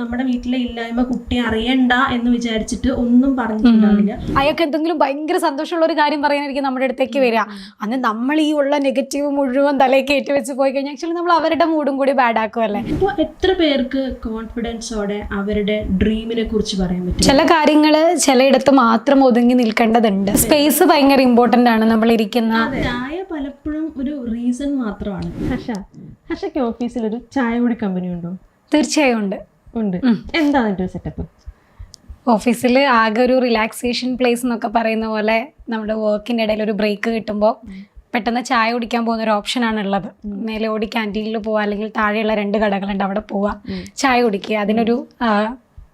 നമ്മുടെ വീട്ടിലെ ഇല്ലായ്മ കുട്ടി അറിയണ്ട എന്ന് വിചാരിച്ചിട്ട് ഒന്നും പറഞ്ഞിട്ടുണ്ടാവില്ല. അയാൾക്ക് എന്തെങ്കിലും ഭയങ്കര സന്തോഷമുള്ള ഒരു കാര്യം പറയാനായിരിക്കും നമ്മുടെ അടുത്തേക്ക് വരിക. അന്ന് നമ്മൾ ഈ ഉള്ള നെഗറ്റീവ് മുഴുവൻ തലയ്ക്ക് കയറ്റി വെച്ച് പോയി കഴിഞ്ഞാൽ ആക്ച്വലി നമ്മൾ അവരുടെ മൂടും കൂടി ബാഡ് ആക്കുമല്ലേ ഇപ്പോൾ എത്ര പേർക്ക് കോൺഫിഡൻസോടെ അവരുടെ ഡ്രീമിനെ കുറിച്ച് പറയാൻ പറ്റും? ചില കാര്യങ്ങൾ ചിലയിടത്ത് മാത്രം ഒതുങ്ങി നിൽക്കേണ്ടതുണ്ട്. സ്പേസ് ഭയങ്കര ഇമ്പോർട്ടന്റ് ആണ് നമ്മൾ ഇരിക്കുന്ന. ചായ പലപ്പോഴും ഒരു റീസൺ മാത്രമാണ്. ഹർഷ ഹർഷയ്ക്ക് ഓഫീസിൽ ഒരു ചായ കൂടി കമ്പനി ഉണ്ടോ? തീർച്ചയായും ഉണ്ട്. ഉണ്ട്. എന്താണ് ഒരു സെറ്റപ്പ് ഓഫീസിൽ ആകെ ഒരു റിലാക്സേഷൻ പ്ലേസ് എന്നൊക്കെ പറയുന്ന പോലെ നമ്മുടെ വർക്കിന്റെ ഇടയിൽ ഒരു ബ്രേക്ക് കിട്ടുമ്പോൾ പെട്ടെന്ന് ചായ കുടിക്കാൻ പോകുന്ന ഒരു ഓപ്ഷനാണ് ഉള്ളത്. മേലോടി ക്യാന്റീനിൽ പോവുക അല്ലെങ്കിൽ താഴെയുള്ള രണ്ട് കടകളുണ്ട് അവിടെ പോവുക ചായ കുടിക്കുക. അതിനൊരു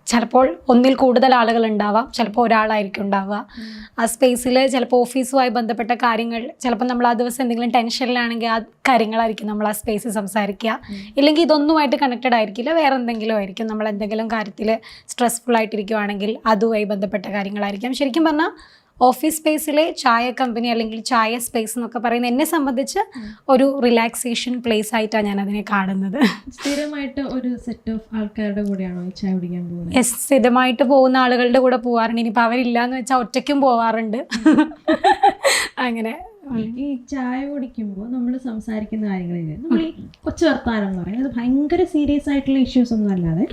ചിലപ്പോൾ ഒന്നിൽ കൂടുതൽ ആളുകൾ ഉണ്ടാവാം ചിലപ്പോൾ ഒരാളായിരിക്കും ഉണ്ടാവുക. ആ സ്പേസിൽ ചിലപ്പോൾ ഓഫീസുമായി ബന്ധപ്പെട്ട കാര്യങ്ങൾ ചിലപ്പോൾ നമ്മൾ ആ ദിവസം എന്തെങ്കിലും ടെൻഷനിലാണെങ്കിൽ ആ കാര്യങ്ങളായിരിക്കും നമ്മൾ ആ സ്പേസിൽ സംസാരിക്കുക. ഇല്ലെങ്കിൽ ഇതൊന്നുമായിട്ട് കണക്റ്റഡ് ആയിരിക്കില്ല വേറെ എന്തെങ്കിലും ആയിരിക്കും. നമ്മൾ എന്തെങ്കിലും കാര്യത്തിൽ സ്ട്രെസ്ഫുൾ ആയിട്ടിരിക്കുവാണെങ്കിൽ അതുമായി ബന്ധപ്പെട്ട കാര്യങ്ങളായിരിക്കാം. ശരിക്കും പറഞ്ഞാൽ ഓഫീസ് സ്പേസിലെ ചായ കമ്പനി അല്ലെങ്കിൽ ചായ സ്പേസ് എന്നൊക്കെ പറയുന്നത് എന്നെ സംബന്ധിച്ച് ഒരു റിലാക്സേഷൻ പ്ലേസ് ആയിട്ടാണ് ഞാൻ അതിനെ കാണുന്നത്. സ്ഥിരമായിട്ട് ഒരു സെറ്റ് ഓഫ് ആൾക്കാരുടെ കൂടെയാണോ ചായ കുടിക്കാൻ പോകുന്നത്? എസ് സ്ഥിരമായിട്ട് പോകുന്ന ആളുകളുടെ കൂടെ പോവാറുണ്ട്. ഇനിയിപ്പോൾ അവരില്ല എന്ന് വെച്ചാൽ ഒറ്റയ്ക്കും പോവാറുണ്ട്. അങ്ങനെ. ഈ ചായ കുടിക്കുമ്പോൾ നമ്മൾ സംസാരിക്കുന്ന കാര്യങ്ങളില്ല നമ്മൾ ഈ കൊച്ചു വർത്താനം എന്ന് പറയുന്നത് അത് ഭയങ്കര സീരിയസ് ആയിട്ടുള്ള ഇഷ്യൂസ് ഒന്നും അല്ലാതെ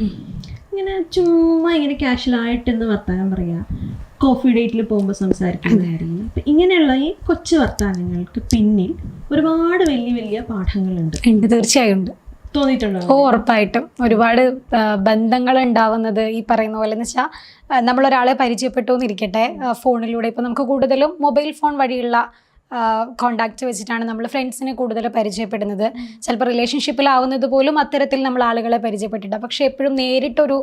ഇങ്ങനെ ചുമ്മാ ഇങ്ങനെ ക്യാഷ്വലായിട്ടെന്ന് വർത്താനം പറയാ. കോഫി ഡേറ്റിൽ പോകുമ്പോൾ സംസാരിക്കുന്ന കാര്യങ്ങൾ അപ്പം ഇങ്ങനെയുള്ള ഈ കൊച്ചു വർത്താനങ്ങൾക്ക് പിന്നിൽ ഒരുപാട് വലിയ വലിയ പാഠങ്ങളുണ്ട്. ഉണ്ട് തീർച്ചയായും ഉണ്ട്. തോന്നിയിട്ടുണ്ടോ? ഓ ഉറപ്പായിട്ടും. ഒരുപാട് ബന്ധങ്ങൾ ഉണ്ടാവുന്നത് ഈ പറയുന്ന പോലെ എന്ന് വെച്ചാൽ നമ്മളൊരാളെ പരിചയപ്പെട്ടു എന്നിരിക്കട്ടെ ഫോണിലൂടെ. ഇപ്പം നമുക്ക് കൂടുതലും മൊബൈൽ ഫോൺ വഴിയുള്ള കോണ്ടാക്ട് വെച്ചിട്ടാണ് നമ്മൾ ഫ്രണ്ട്സിനെ കൂടുതൽ പരിചയപ്പെടുന്നത്. ചിലപ്പോൾ റിലേഷൻഷിപ്പിലാവുന്നത് പോലും അത്തരത്തിൽ നമ്മൾ ആളുകളെ പരിചയപ്പെട്ടിട്ടുണ്ട് പക്ഷേ എപ്പോഴും നേരിട്ടൊരു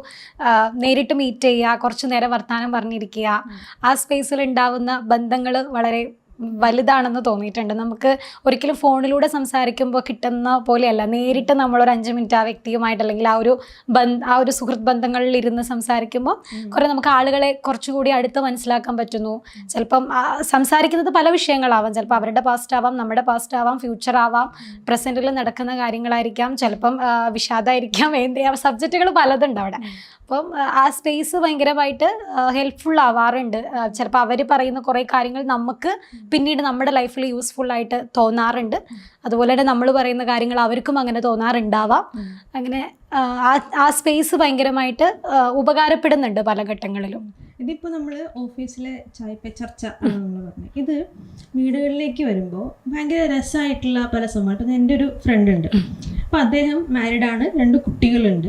നേരിട്ട് മീറ്റ് ചെയ്യുക കുറച്ച് നേരം വർത്തമാനം പറഞ്ഞിരിക്കുക ആ സ്പേസിൽ ഉണ്ടാവുന്ന ബന്ധങ്ങൾ വളരെ വലുതാണെന്ന് തോന്നിയിട്ടുണ്ട്. നമുക്ക് ഒരിക്കലും ഫോണിലൂടെ സംസാരിക്കുമ്പോൾ കിട്ടുന്ന പോലെയല്ല. നേരിട്ട് നമ്മളൊരു അഞ്ച് മിനിറ്റ് ആ വ്യക്തിയുമായിട്ട് അല്ലെങ്കിൽ ആ ഒരു ബന്ധ ആ ഒരു സുഹൃത്ത് ബന്ധങ്ങളിൽ ഇരുന്ന് സംസാരിക്കുമ്പോൾ കുറെ നമുക്ക് ആളുകളെ കുറച്ചുകൂടി അടുത്ത് മനസ്സിലാക്കാൻ പറ്റുന്നു. ചിലപ്പം സംസാരിക്കുന്നത് പല വിഷയങ്ങളാവാം. ചിലപ്പോൾ അവരുടെ പാസ്റ്റ് ആവാം നമ്മുടെ പാസ്റ്റ് ആവാം ഫ്യൂച്ചർ ആവാം പ്രസന്റിൽ നടക്കുന്ന കാര്യങ്ങളായിരിക്കാം. ചിലപ്പം വിഷാദമായിരിക്കാം എന്ത് സബ്ജക്റ്റുകൾ പലതുണ്ട് അവിടെ. അപ്പം ആ, ആ സ്പേസ് ഭയങ്കരമായിട്ട് ഹെൽപ്ഫുൾ ആവാറുണ്ട്. ചിലപ്പോൾ അവർ പറയുന്ന കുറേ കാര്യങ്ങൾ നമുക്ക് പിന്നീട് നമ്മുടെ ലൈഫിൽ യൂസ്ഫുൾ ആയിട്ട് തോന്നാറുണ്ട്. അതുപോലെ തന്നെ നമ്മൾ പറയുന്ന കാര്യങ്ങൾ അവർക്കും അങ്ങനെ തോന്നാറുണ്ടാവാം. അങ്ങനെ ആ, സ്പേസ് ഭയങ്കരമായിട്ട് ഉപകാരപ്പെടുന്നുണ്ട് പല ഘട്ടങ്ങളിലും. ഇതിപ്പോൾ നമ്മൾ ഓഫീസിലെ ചായപ്പ ചർച്ച പറഞ്ഞത് ഇത് വീടുകളിലേക്ക് വരുമ്പോൾ ഭയങ്കര രസമായിട്ടുള്ള പല സംഭവം. ഇപ്പം എന്റെ ഒരു ഫ്രണ്ട് ഉണ്ട്. അപ്പം അദ്ദേഹം മാരീഡാണ് രണ്ട് കുട്ടികളുണ്ട്.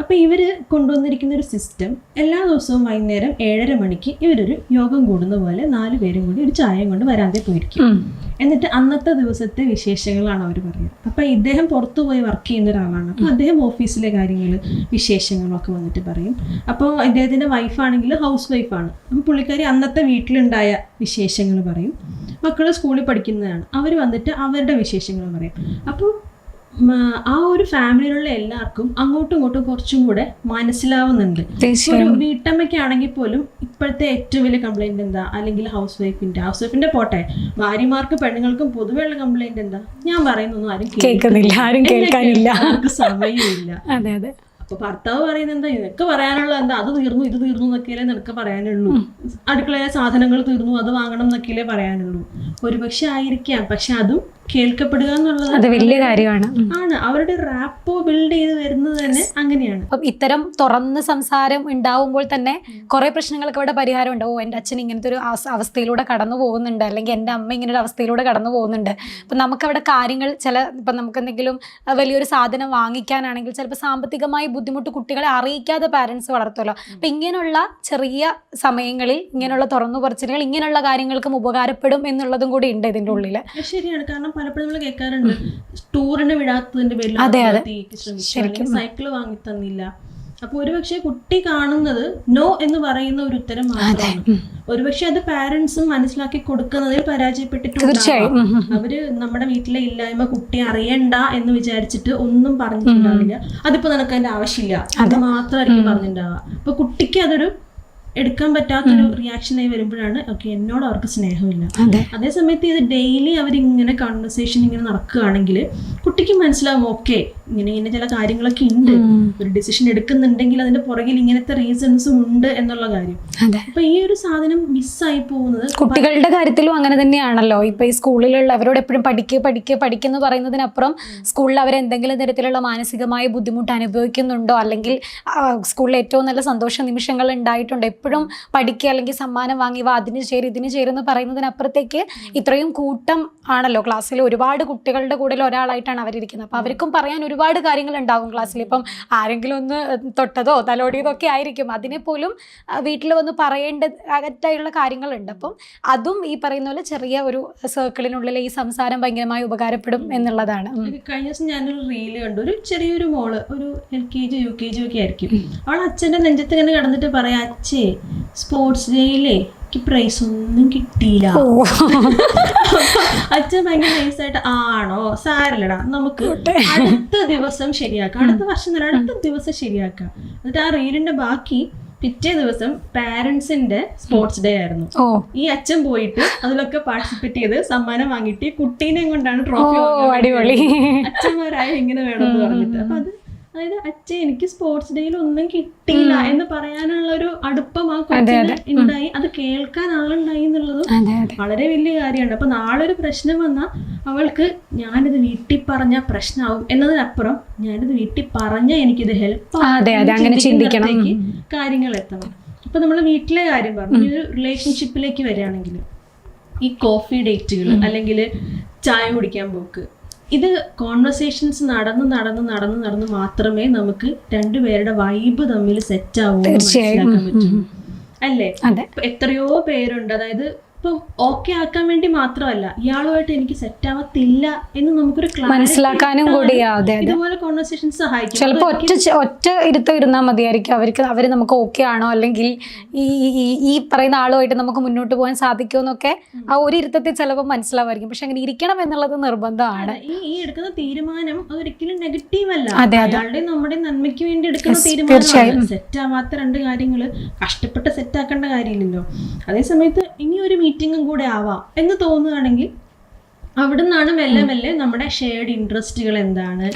അപ്പം ഇവർ കൊണ്ടുവന്നിരിക്കുന്ന ഒരു സിസ്റ്റം എല്ലാ ദിവസവും വൈകുന്നേരം ഏഴര മണിക്ക് ഇവരൊരു യോഗം കൂടുന്ന പോലെ നാല് പേരും കൂടി ഒരു ചായയും കൊണ്ട് വരാതെ പോയിരിക്കും. എന്നിട്ട് അന്നത്തെ ദിവസത്തെ വിശേഷങ്ങളാണ് അവർ പറയുന്നത്. അപ്പം ഇദ്ദേഹം പുറത്തു പോയി വർക്ക് ചെയ്യുന്ന ഒരാളാണ്. അപ്പം അദ്ദേഹം ഓഫീസിലെ കാര്യങ്ങൾ വിശേഷങ്ങളൊക്കെ വന്നിട്ട് പറയും. അപ്പോൾ ഇദ്ദേഹത്തിന്റെ വൈഫാണെങ്കിൽ ഹൗസ് വൈഫാണ് അപ്പം പുള്ളിക്കാരി അന്നത്തെ വീട്ടിലുണ്ടായ വിശേഷങ്ങൾ പറയും. മക്കൾ സ്കൂളിൽ പഠിക്കുന്നതാണ്. അവർ വന്നിട്ട് അവരുടെ വിശേഷങ്ങൾ പറയും. അപ്പോൾ ആ ഒരു ഫാമിലിയിലുള്ള എല്ലാവർക്കും അങ്ങോട്ടും ഇങ്ങോട്ടും കുറച്ചും കൂടെ മനസ്സിലാവുന്നുണ്ട്. ഒരു വീട്ടമ്മയ്ക്ക് ആണെങ്കിൽ പോലും ഇപ്പോഴത്തെ ഏറ്റവും വലിയ കംപ്ലൈന്റ് എന്താ? അല്ലെങ്കിൽ ഹൗസ് വൈഫിന്റെ ഹൗസ് വൈഫിന്റെ പോട്ടെ ഭാര്യമാർക്ക് പെണ്ണുങ്ങൾക്കും പൊതുവെയുള്ള കംപ്ലൈന്റ് എന്താ? ഞാൻ പറയുന്നൊന്നും ആരും കേൾക്കുന്നില്ല. ആരും കേൾക്കാനില്ല. സമയമില്ല. അതെ അതെ. അപ്പൊ ഭർത്താവ് പറയുന്നത് എന്താ? ഇതൊക്കെ പറയാനുള്ള എന്താ? അത് തീർന്നു ഇത് തീർന്നു എന്നൊക്കെയല്ലേ നിനക്ക് പറയാനുള്ളൂ. അടുക്കളയിലെ സാധനങ്ങൾ തീർന്നു അത് വാങ്ങണം എന്നൊക്കെയല്ലേ പറയാനുള്ളൂ. ഒരുപക്ഷെ ആയിരിക്കാം പക്ഷെ അതും കേൾക്കപ്പെടുക എന്നുള്ളത് അത് വലിയ കാര്യമാണ്. ആണ്. അവരുടെ റാപ്പോ ബിൽഡ് ചെയ്ത് വരുന്നത് തന്നെ അങ്ങനെയാണ്. അപ്പം ഇത്തരം തുറന്ന് സംസാരം ഉണ്ടാവുമ്പോൾ തന്നെ കുറെ പ്രശ്നങ്ങൾക്ക് അവിടെ പരിഹാരം ഉണ്ടാവും എന്റെ അച്ഛൻ ഇങ്ങനത്തെ ഒരു അവസ്ഥയിലൂടെ കടന്നു പോകുന്നുണ്ട്. അല്ലെങ്കിൽ എന്റെ അമ്മ ഇങ്ങനെ ഒരു അവസ്ഥയിലൂടെ കടന്നു പോകുന്നുണ്ട്. അപ്പം നമുക്കവിടെ കാര്യങ്ങൾ ചില ഇപ്പം നമുക്ക് എന്തെങ്കിലും വലിയൊരു സാധനം വാങ്ങിക്കാനാണെങ്കിൽ ചിലപ്പോൾ സാമ്പത്തികമായി ബുദ്ധിമുട്ട് കുട്ടികളെ അറിയിക്കാതെ പാരൻസ് വളർത്തുമല്ലോ. അപ്പം ഇങ്ങനെയുള്ള ചെറിയ സമയങ്ങളിൽ ഇങ്ങനെയുള്ള തുറന്നു പറച്ചിലുകൾ ഇങ്ങനെയുള്ള കാര്യങ്ങൾക്കും ഉപകാരപ്പെടും എന്നുള്ളതും കൂടി ഉണ്ട് ഇതിന്റെ ഉള്ളിൽ ശരിയാണ്. കാരണം പലപ്പോഴും നമ്മൾ കേൾക്കാറുണ്ട് ടൂറിന് വിടാത്തതിന്റെ പേരിൽ. ശ്രമിച്ചു അല്ലെങ്കിൽ സൈക്കിൾ വാങ്ങി തന്നില്ല. അപ്പൊ ഒരുപക്ഷെ കുട്ടി കാണുന്നത് നോ എന്ന് പറയുന്ന ഒരു ഉത്തരം മാത്രമാണ്. ഒരുപക്ഷെ അത് പാരന്റ്സും മനസ്സിലാക്കി കൊടുക്കുന്നതിൽ പരാജയപ്പെട്ടിട്ടുണ്ട്. അവർ നമ്മുടെ വീട്ടിലെ ഇല്ലായ്മ കുട്ടി അറിയണ്ട എന്ന് വിചാരിച്ചിട്ട് ഒന്നും പറഞ്ഞിട്ടുണ്ടാവില്ല. അതിപ്പോ നിനക്ക് അതിന്റെ ആവശ്യമില്ല. അത്. മാത്രമായിരിക്കും പറഞ്ഞിട്ടുണ്ടാവുക. അപ്പൊ കുട്ടിക്ക് അതൊരു എടുക്കാൻ പറ്റാത്തൊരു റിയാക്ഷനായി വരുമ്പോഴാണ് ഓക്കെ എന്നോട് അവർക്ക് സ്നേഹമില്ല. അതെ. അതേസമയത്ത് ഇത് ഡെയിലി അവരിങ്ങനെ കൺവെർസേഷൻ ഇങ്ങനെ നടക്കുകയാണെങ്കിൽ കുട്ടിക്ക് മനസ്സിലാവും ഓക്കെ ഇങ്ങനെ ഇങ്ങനെ ചില കാര്യങ്ങളൊക്കെ ഉണ്ട്. ഒരു ഡിസിഷൻ എടുക്കുന്നുണ്ടെങ്കിൽ അതിന്റെ പുറകിൽ ഇങ്ങനത്തെ റീസൺസും ഉണ്ട് എന്നുള്ള കാര്യം. അപ്പൊ ഈ ഒരു സാധനം മിസ്സായി പോകുന്നത് കുട്ടികളുടെ കാര്യത്തിലും അങ്ങനെ തന്നെയാണല്ലോ. ഇപ്പൊ ഈ സ്കൂളിലുള്ള അവരോട് എപ്പോഴും പഠിക്കുക പഠിക്കുക പഠിക്കുന്നു പറയുന്നതിനപ്പുറം സ്കൂളിൽ അവർ എന്തെങ്കിലും തരത്തിലുള്ള മാനസികമായ ബുദ്ധിമുട്ട് അനുഭവിക്കുന്നുണ്ടോ? അല്ലെങ്കിൽ സ്കൂളിൽ ഏറ്റവും നല്ല സന്തോഷ നിമിഷങ്ങൾ ഉണ്ടായിട്ടുണ്ടോ. എപ്പോഴും പഠിക്കുക അല്ലെങ്കിൽ സമ്മാനം വാങ്ങി വാ അതിന് ചേരും ഇതിന് ചേരുമെന്ന് പറയുന്നതിനപ്പുറത്തേക്ക് ഇത്രയും കൂട്ടം ആണല്ലോ. ക്ലാസ്സിൽ ഒരുപാട് കുട്ടികളുടെ കൂടെ ഒരാളായിട്ടാണ് അവരിരിക്കുന്നത്. അപ്പൊ അവർക്കും പറയാൻ ഒരുപാട് കാര്യങ്ങൾ ഉണ്ടാകും ക്ലാസ്സിൽ. ഇപ്പം ആരെങ്കിലും ഒന്ന് തൊട്ടതോ തലോടിയതോ ഒക്കെ ആയിരിക്കും. അതിനെ പോലും വീട്ടിൽ വന്ന് പറയേണ്ട അകറ്റായുള്ള കാര്യങ്ങളുണ്ട്. അപ്പം അതും ഈ പറയുന്ന പോലെ ചെറിയ ഒരു സർക്കിളിനുള്ളിൽ ഈ സംസാരം ഭയങ്കരമായി ഉപകാരപ്പെടും എന്നുള്ളതാണ്. കഴിഞ്ഞ ദിവസം ഞാനൊരു റീൽ കണ്ടു. ഒരു ചെറിയൊരു മോൾ ഒരു L K G U K G ഒക്കെ ആയിരിക്കും. അവൾ അച്ഛന്റെ നെഞ്ചത്ത് ഇങ്ങനെ കിടന്നിട്ട് പറയാം അച്ഛേ സ്പോർട്സ് ഡേയിലേ എനിക്ക് പ്രൈസ് ഒന്നും കിട്ടിയില്ല. അച്ഛൻ ഭയങ്കര നൈസായിട്ട് ആണോ? സാരല്ലടാ നമുക്ക് അടുത്ത ദിവസം ശരിയാക്കാം. അടുത്ത വർഷം തന്നെ അടുത്ത ദിവസം ശരിയാക്കാം. എന്നിട്ട് ആ റീലിന്റെ ബാക്കി പിറ്റേ ദിവസം പാരന്റ്സിന്റെ സ്പോർട്സ് ഡേ ആയിരുന്നു. ഈ അച്ഛൻ പോയിട്ട് അതിലൊക്കെ പാർട്ടിസിപ്പേറ്റ് ചെയ്ത് സമ്മാനം വാങ്ങിയിട്ട് കുട്ടീനെ കൊണ്ടാണ് ട്രോഫി അച്ഛന്മാരായ എങ്ങനെ വേണമെന്ന് പറഞ്ഞിട്ട്. അപ്പൊ അത് അതായത് അച്ഛൻ എനിക്ക് സ്പോർട്സ് ഡേയിൽ ഒന്നും കിട്ടിയില്ല എന്ന് പറയാനുള്ള ഒരു അടുപ്പം ആ കൊച്ചിന് ഉണ്ടായി. അത് കേൾക്കാൻ ആളുണ്ടായി എന്നുള്ളതും വളരെ വലിയ കാര്യമാണ്. അപ്പൊ നാളെ ഒരു പ്രശ്നം വന്നാൽ അവൾക്ക് ഞാനിത് വീട്ടിൽ പറഞ്ഞ പ്രശ്നമാവും എന്നതിനപ്പുറം ഞാനിത് വീട്ടിൽ പറഞ്ഞ എനിക്കിത് ഹെൽപ്പ് അതെ, അതെ, അങ്ങനെ ചിന്തിക്കണം. കാര്യങ്ങൾ എത്തണം. അപ്പൊ നമ്മൾ വീട്ടിലെ കാര്യം പറഞ്ഞു. ഈ ഒരു റിലേഷൻഷിപ്പിലേക്ക് വരികയാണെങ്കിൽ ഈ കോഫി ഡേറ്റുകൾ അല്ലെങ്കിൽ ചായ കുടിക്കാൻ പോക്ക് ഇത് കോൺവെർസേഷൻസ് നടന്ന് നടന്ന് നടന്ന് നടന്ന് മാത്രമേ നമുക്ക് രണ്ടുപേരുടെ വൈബ് തമ്മിൽ സെറ്റ് ആവൂ. മനസ്സിലാക്കാൻ പറ്റൂ. അല്ലേ? എത്രയോ പേരുണ്ട്. അതായത് ഇപ്പം ഓക്കെ ആക്കാൻ വേണ്ടി മാത്രമല്ല ഇയാളുമായിട്ട് എനിക്ക് സെറ്റ് ആവത്തില്ല എന്ന് നമുക്കൊരു മനസ്സിലാക്കാനും കൂടി ഇതുപോലെ കോൺവെർസേഷൻ സഹായിക്കും. ചിലപ്പോൾ ഒറ്റ ഒറ്റ ഇരുത്തം ഇരുന്നാൽ മതിയായിരിക്കും. അവർക്ക് അവർ നമുക്ക് ഓക്കെ ആണോ? അല്ലെങ്കിൽ ഈ ഈ- പറയുന്ന ആളുമായിട്ട് നമുക്ക് മുന്നോട്ട് പോകാൻ സാധിക്കുമോ എന്നൊക്കെ ആ ഒരു ഇരുത്തത്തിൽ ചിലപ്പോൾ മനസ്സിലാവായിരിക്കും. പക്ഷെ അങ്ങനെ ഇരിക്കണം എന്നുള്ളത് നിർബന്ധമാണ്. ഈ എടുക്കുന്ന തീരുമാനം അതൊരിക്കലും നെഗറ്റീവ് അല്ല. അയാളുടെ നമ്മുടെ നന്മയ്ക്ക് വേണ്ടി എടുക്കുന്ന തീരുമാനം സെറ്റ് ആവാത്ത രണ്ട് കാര്യങ്ങൾ കഷ്ടപ്പെട്ട് സെറ്റ് ആക്കേണ്ട കാര്യമില്ലല്ലോ. അതേ സമയത്ത് ഇനി ഒരു മീറ്റിംഗും കൂടെ ആവാം എന്ന് തോന്നുകയാണെങ്കിൽ അവിടെ നിന്നാണ് മെല്ലെ മെല്ലെ നമ്മുടെ ഷെയർഡ് ഇൻട്രസ്റ്റുകൾ എന്താണ്?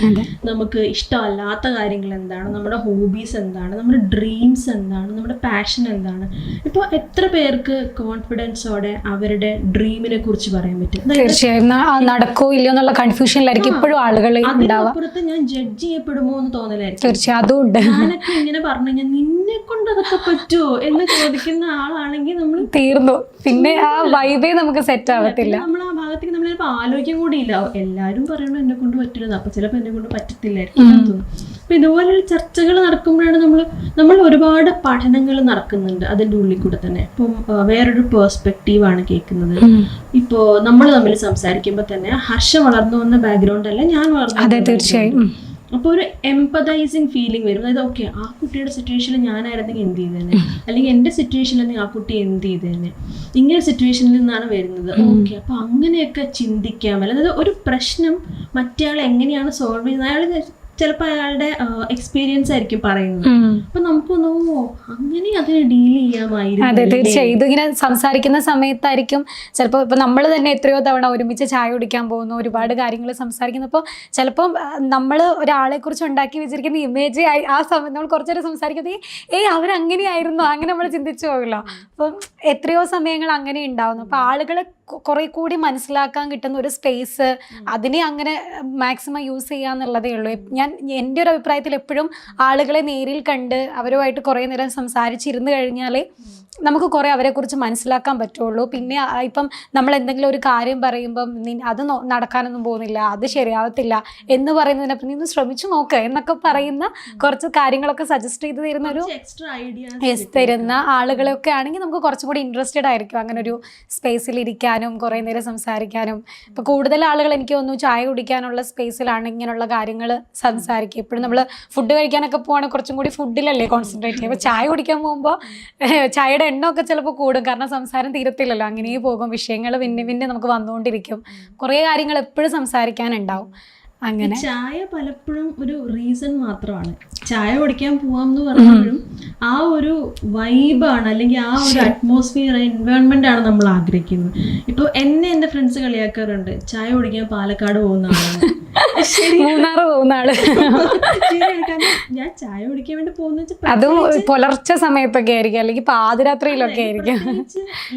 നമുക്ക് ഇഷ്ടമല്ലാത്ത കാര്യങ്ങൾ എന്താണ്? നമ്മുടെ ഹോബീസ് എന്താണ്? നമ്മുടെ ഡ്രീംസ് എന്താണ്? നമ്മുടെ പാഷൻ എന്താണ്? ഇപ്പോൾ എത്ര പേർക്ക് കോൺഫിഡൻസോടെ അവരുടെ ഡ്രീമിനെ കുറിച്ച് പറയാൻ പറ്റും? തീർച്ചയായും. നടക്കോ ഇല്ലയോ എന്നുള്ള കൺഫ്യൂഷനിലായിരിക്കും ഇപ്പോഴും ആളുകൾ അതിനപ്പുറത്ത് ഞാൻ ജഡ്ജ് ചെയ്യപ്പെടുമോ എന്ന് തോന്നലായിരിക്കും. തീർച്ചയായും അതും ഉണ്ട്. ഞാനൊക്കെ ഇങ്ങനെ പറഞ്ഞു കഴിഞ്ഞാൽ നിന്നെ കൊണ്ട് അതൊക്കെ പറ്റുമോ എന്ന് ചോദിക്കുന്ന ആളാണെങ്കിൽ നമ്മൾ തീർന്നു. പിന്നെ ആ വൈബേ നമുക്ക് സെറ്റ് ആവത്തില്ല. നമ്മൾ ആ ഭാഗത്തേക്ക് നമ്മൾ ആലോചിക്കാൻ കൂടിയില്ല. എല്ലാവരും പറയണു എന്നെ കൊണ്ട് പറ്റില്ല അപ്പൊ ചിലപ്പോൾ എന്നെ കൊണ്ട് പറ്റത്തില്ലായിരിക്കും അപ്പൊ ഇതുപോലുള്ള ചർച്ചകൾ നടക്കുമ്പോഴാണ് നമ്മൾ നമ്മൾ ഒരുപാട് പഠനങ്ങൾ നടക്കുന്നുണ്ട് അതിന്റെ ഉള്ളിൽ കൂടെ തന്നെ. ഇപ്പം വേറൊരു ആണ് കേൾക്കുന്നത്. ഇപ്പോ നമ്മൾ തമ്മിൽ സംസാരിക്കുമ്പോൾ തന്നെ ഹർഷ വളർന്നു വന്ന ബാക്ക്ഗ്രൗണ്ട് അല്ല ഞാൻ വളർന്നു അതെ തീർച്ചയായും. അപ്പോൾ ഒരു എംപതൈസിങ് ഫീലിംഗ് വരും. അതായത് ഓക്കെ ആ കുട്ടിയുടെ സിറ്റുവേഷനിൽ ഞാനായിരുന്നെങ്കിൽ എന്ത് ചെയ്തേനെ? അല്ലെങ്കിൽ എന്റെ സിറ്റുവേഷനിൽ ആ കുട്ടി എന്ത് ചെയ്തേനെ? ഇങ്ങനെ സിറ്റുവേഷനിൽ നിന്നാണ് വരുന്നത്. ഓക്കെ അപ്പൊ അങ്ങനെയൊക്കെ ചിന്തിക്കാം അതായത് ഒരു പ്രശ്നം മറ്റേ ആൾ എങ്ങനെയാണ് സോൾവ് ചെയ്യുന്നത്? അയാൾ ചിലപ്പോൾ അയാളുടെ എക്സ്പീരിയൻസ് ആയിരിക്കും പറയുന്നത്. അപ്പൊ നമുക്ക് തോന്നുന്നു അങ്ങനെ അതിനെ ഡീൽ ചെയ്യാമായിരുന്നു അതെ തീർച്ചയായും. ഇതിങ്ങനെ സംസാരിക്കുന്ന സമയത്തായിരിക്കും ചിലപ്പോൾ ഇപ്പൊ നമ്മൾ തന്നെ എത്രയോ തവണ ഒരുമിച്ച് ചായ കുടിക്കാൻ പോകുന്നു ഒരുപാട് കാര്യങ്ങൾ സംസാരിക്കുന്നു. അപ്പോൾ ചിലപ്പം നമ്മൾ ഒരാളെ കുറിച്ച് ഉണ്ടാക്കി വെച്ചിരിക്കുന്ന ഇമേജ് ആ സമയം നമ്മൾ കുറച്ചേരം സംസാരിക്കുന്നത് ഏയ് അവരങ്ങനെയായിരുന്നു. അങ്ങനെ നമ്മൾ ചിന്തിച്ചു പോകല്ലോ. അപ്പം എത്രയോ സമയങ്ങൾ അങ്ങനെ ഉണ്ടാവുന്നു. അപ്പൊ ആളുകളെ കുറെ കൂടി മനസ്സിലാക്കാൻ കിട്ടുന്ന ഒരു സ്പേസ് അതിനെ അങ്ങനെ മാക്സിമം യൂസ് ചെയ്യാന്നുള്ളതേ ഉള്ളൂ. എപ്- ഞാൻ എന്റെ ഒരു അഭിപ്രായത്തിൽ എപ്പോഴും ആളുകളെ നേരിൽ കണ്ട് അവരുമായിട്ട് കുറേ നേരം സംസാരിച്ചിരുന്നു കഴിഞ്ഞാൽ നമുക്ക് കുറേ അവരെക്കുറിച്ച് മനസ്സിലാക്കാൻ പറ്റുള്ളൂ. പിന്നെ ഇപ്പം നമ്മൾ എന്തെങ്കിലും ഒരു കാര്യം പറയുമ്പം അത് നടക്കാനൊന്നും പോകുന്നില്ല അത് ശരിയാവത്തില്ല എന്ന് പറയുന്നതിനപ്പം നീ ഒന്ന് ശ്രമിച്ചു നോക്ക് എന്നൊക്കെ പറയുന്ന കുറച്ച് കാര്യങ്ങളൊക്കെ സജസ്റ്റ് ചെയ്ത് തരുന്ന ഒരു എക്സ്ട്രാ ഐഡിയാസ് തരുന്ന ആളുകളൊക്കെ ആണെങ്കിൽ നമുക്ക് കുറച്ചും കൂടി ഇൻട്രസ്റ്റഡ് ആയിരിക്കും അങ്ങനെ ഒരു സ്പേസിൽ ഇരിക്കാനും കുറേ നേരം സംസാരിക്കാനും. ഇപ്പോൾ കൂടുതൽ ആളുകൾ എനിക്ക് തോന്നുന്നു ചായ കുടിക്കാനുള്ള സ്പേസിലാണ് ഇങ്ങനെയുള്ള കാര്യങ്ങൾ സംസാരിക്കുക. ഇപ്പോഴും നമ്മൾ ഫുഡ് കഴിക്കാനൊക്കെ പോവാണെങ്കിൽ കുറച്ചും കൂടി ഫുഡിലല്ലേ കോൺസെൻട്രേറ്റ് ചെയ്യുക. അപ്പോൾ ചായ കുടിക്കാൻ പോകുമ്പോൾ ചായയുടെ എണ്ണമൊക്കെ ചിലപ്പോൾ കൂടും. കാരണം സംസാരം തീരത്തില്ലല്ലോ. അങ്ങനെ പോകും. വിഷയങ്ങൾ പിന്നെ പിന്നെ നമുക്ക് വന്നുകൊണ്ടിരിക്കും കുറേ കാര്യങ്ങൾ എപ്പോഴും സംസാരിക്കാനുണ്ടാവും. അങ്ങനെ. ചായ പലപ്പോഴും ഒരു റീസൺ മാത്രമാണ്. ചായ കുടിക്കാൻ പോവാം എന്ന് പറയുമ്പോഴും ആ ഒരു വൈബാണ് അല്ലെങ്കിൽ ആ ഒരു അറ്റ്മോസ്ഫിയർ എൻവയോൺമെന്റ് ആണ് നമ്മൾ ആഗ്രഹിക്കുന്നത്. ഇപ്പൊ എന്നെ എന്റെ ഫ്രണ്ട്സ് കളിയാക്കാറുണ്ട്. ചായ കുടിക്കാൻ പാലക്കാട് പോകുന്ന ആളാണ്. മൂന്നാറ് പോകുന്ന ആൾ. ഞാൻ ചായ കുടിക്കാൻ വേണ്ടി പോകുന്ന അതും പുലർച്ചെ സമയത്തൊക്കെ ആയിരിക്കും. അല്ലെങ്കിൽ പാതിരാത്രിയിലൊക്കെ ആയിരിക്കും.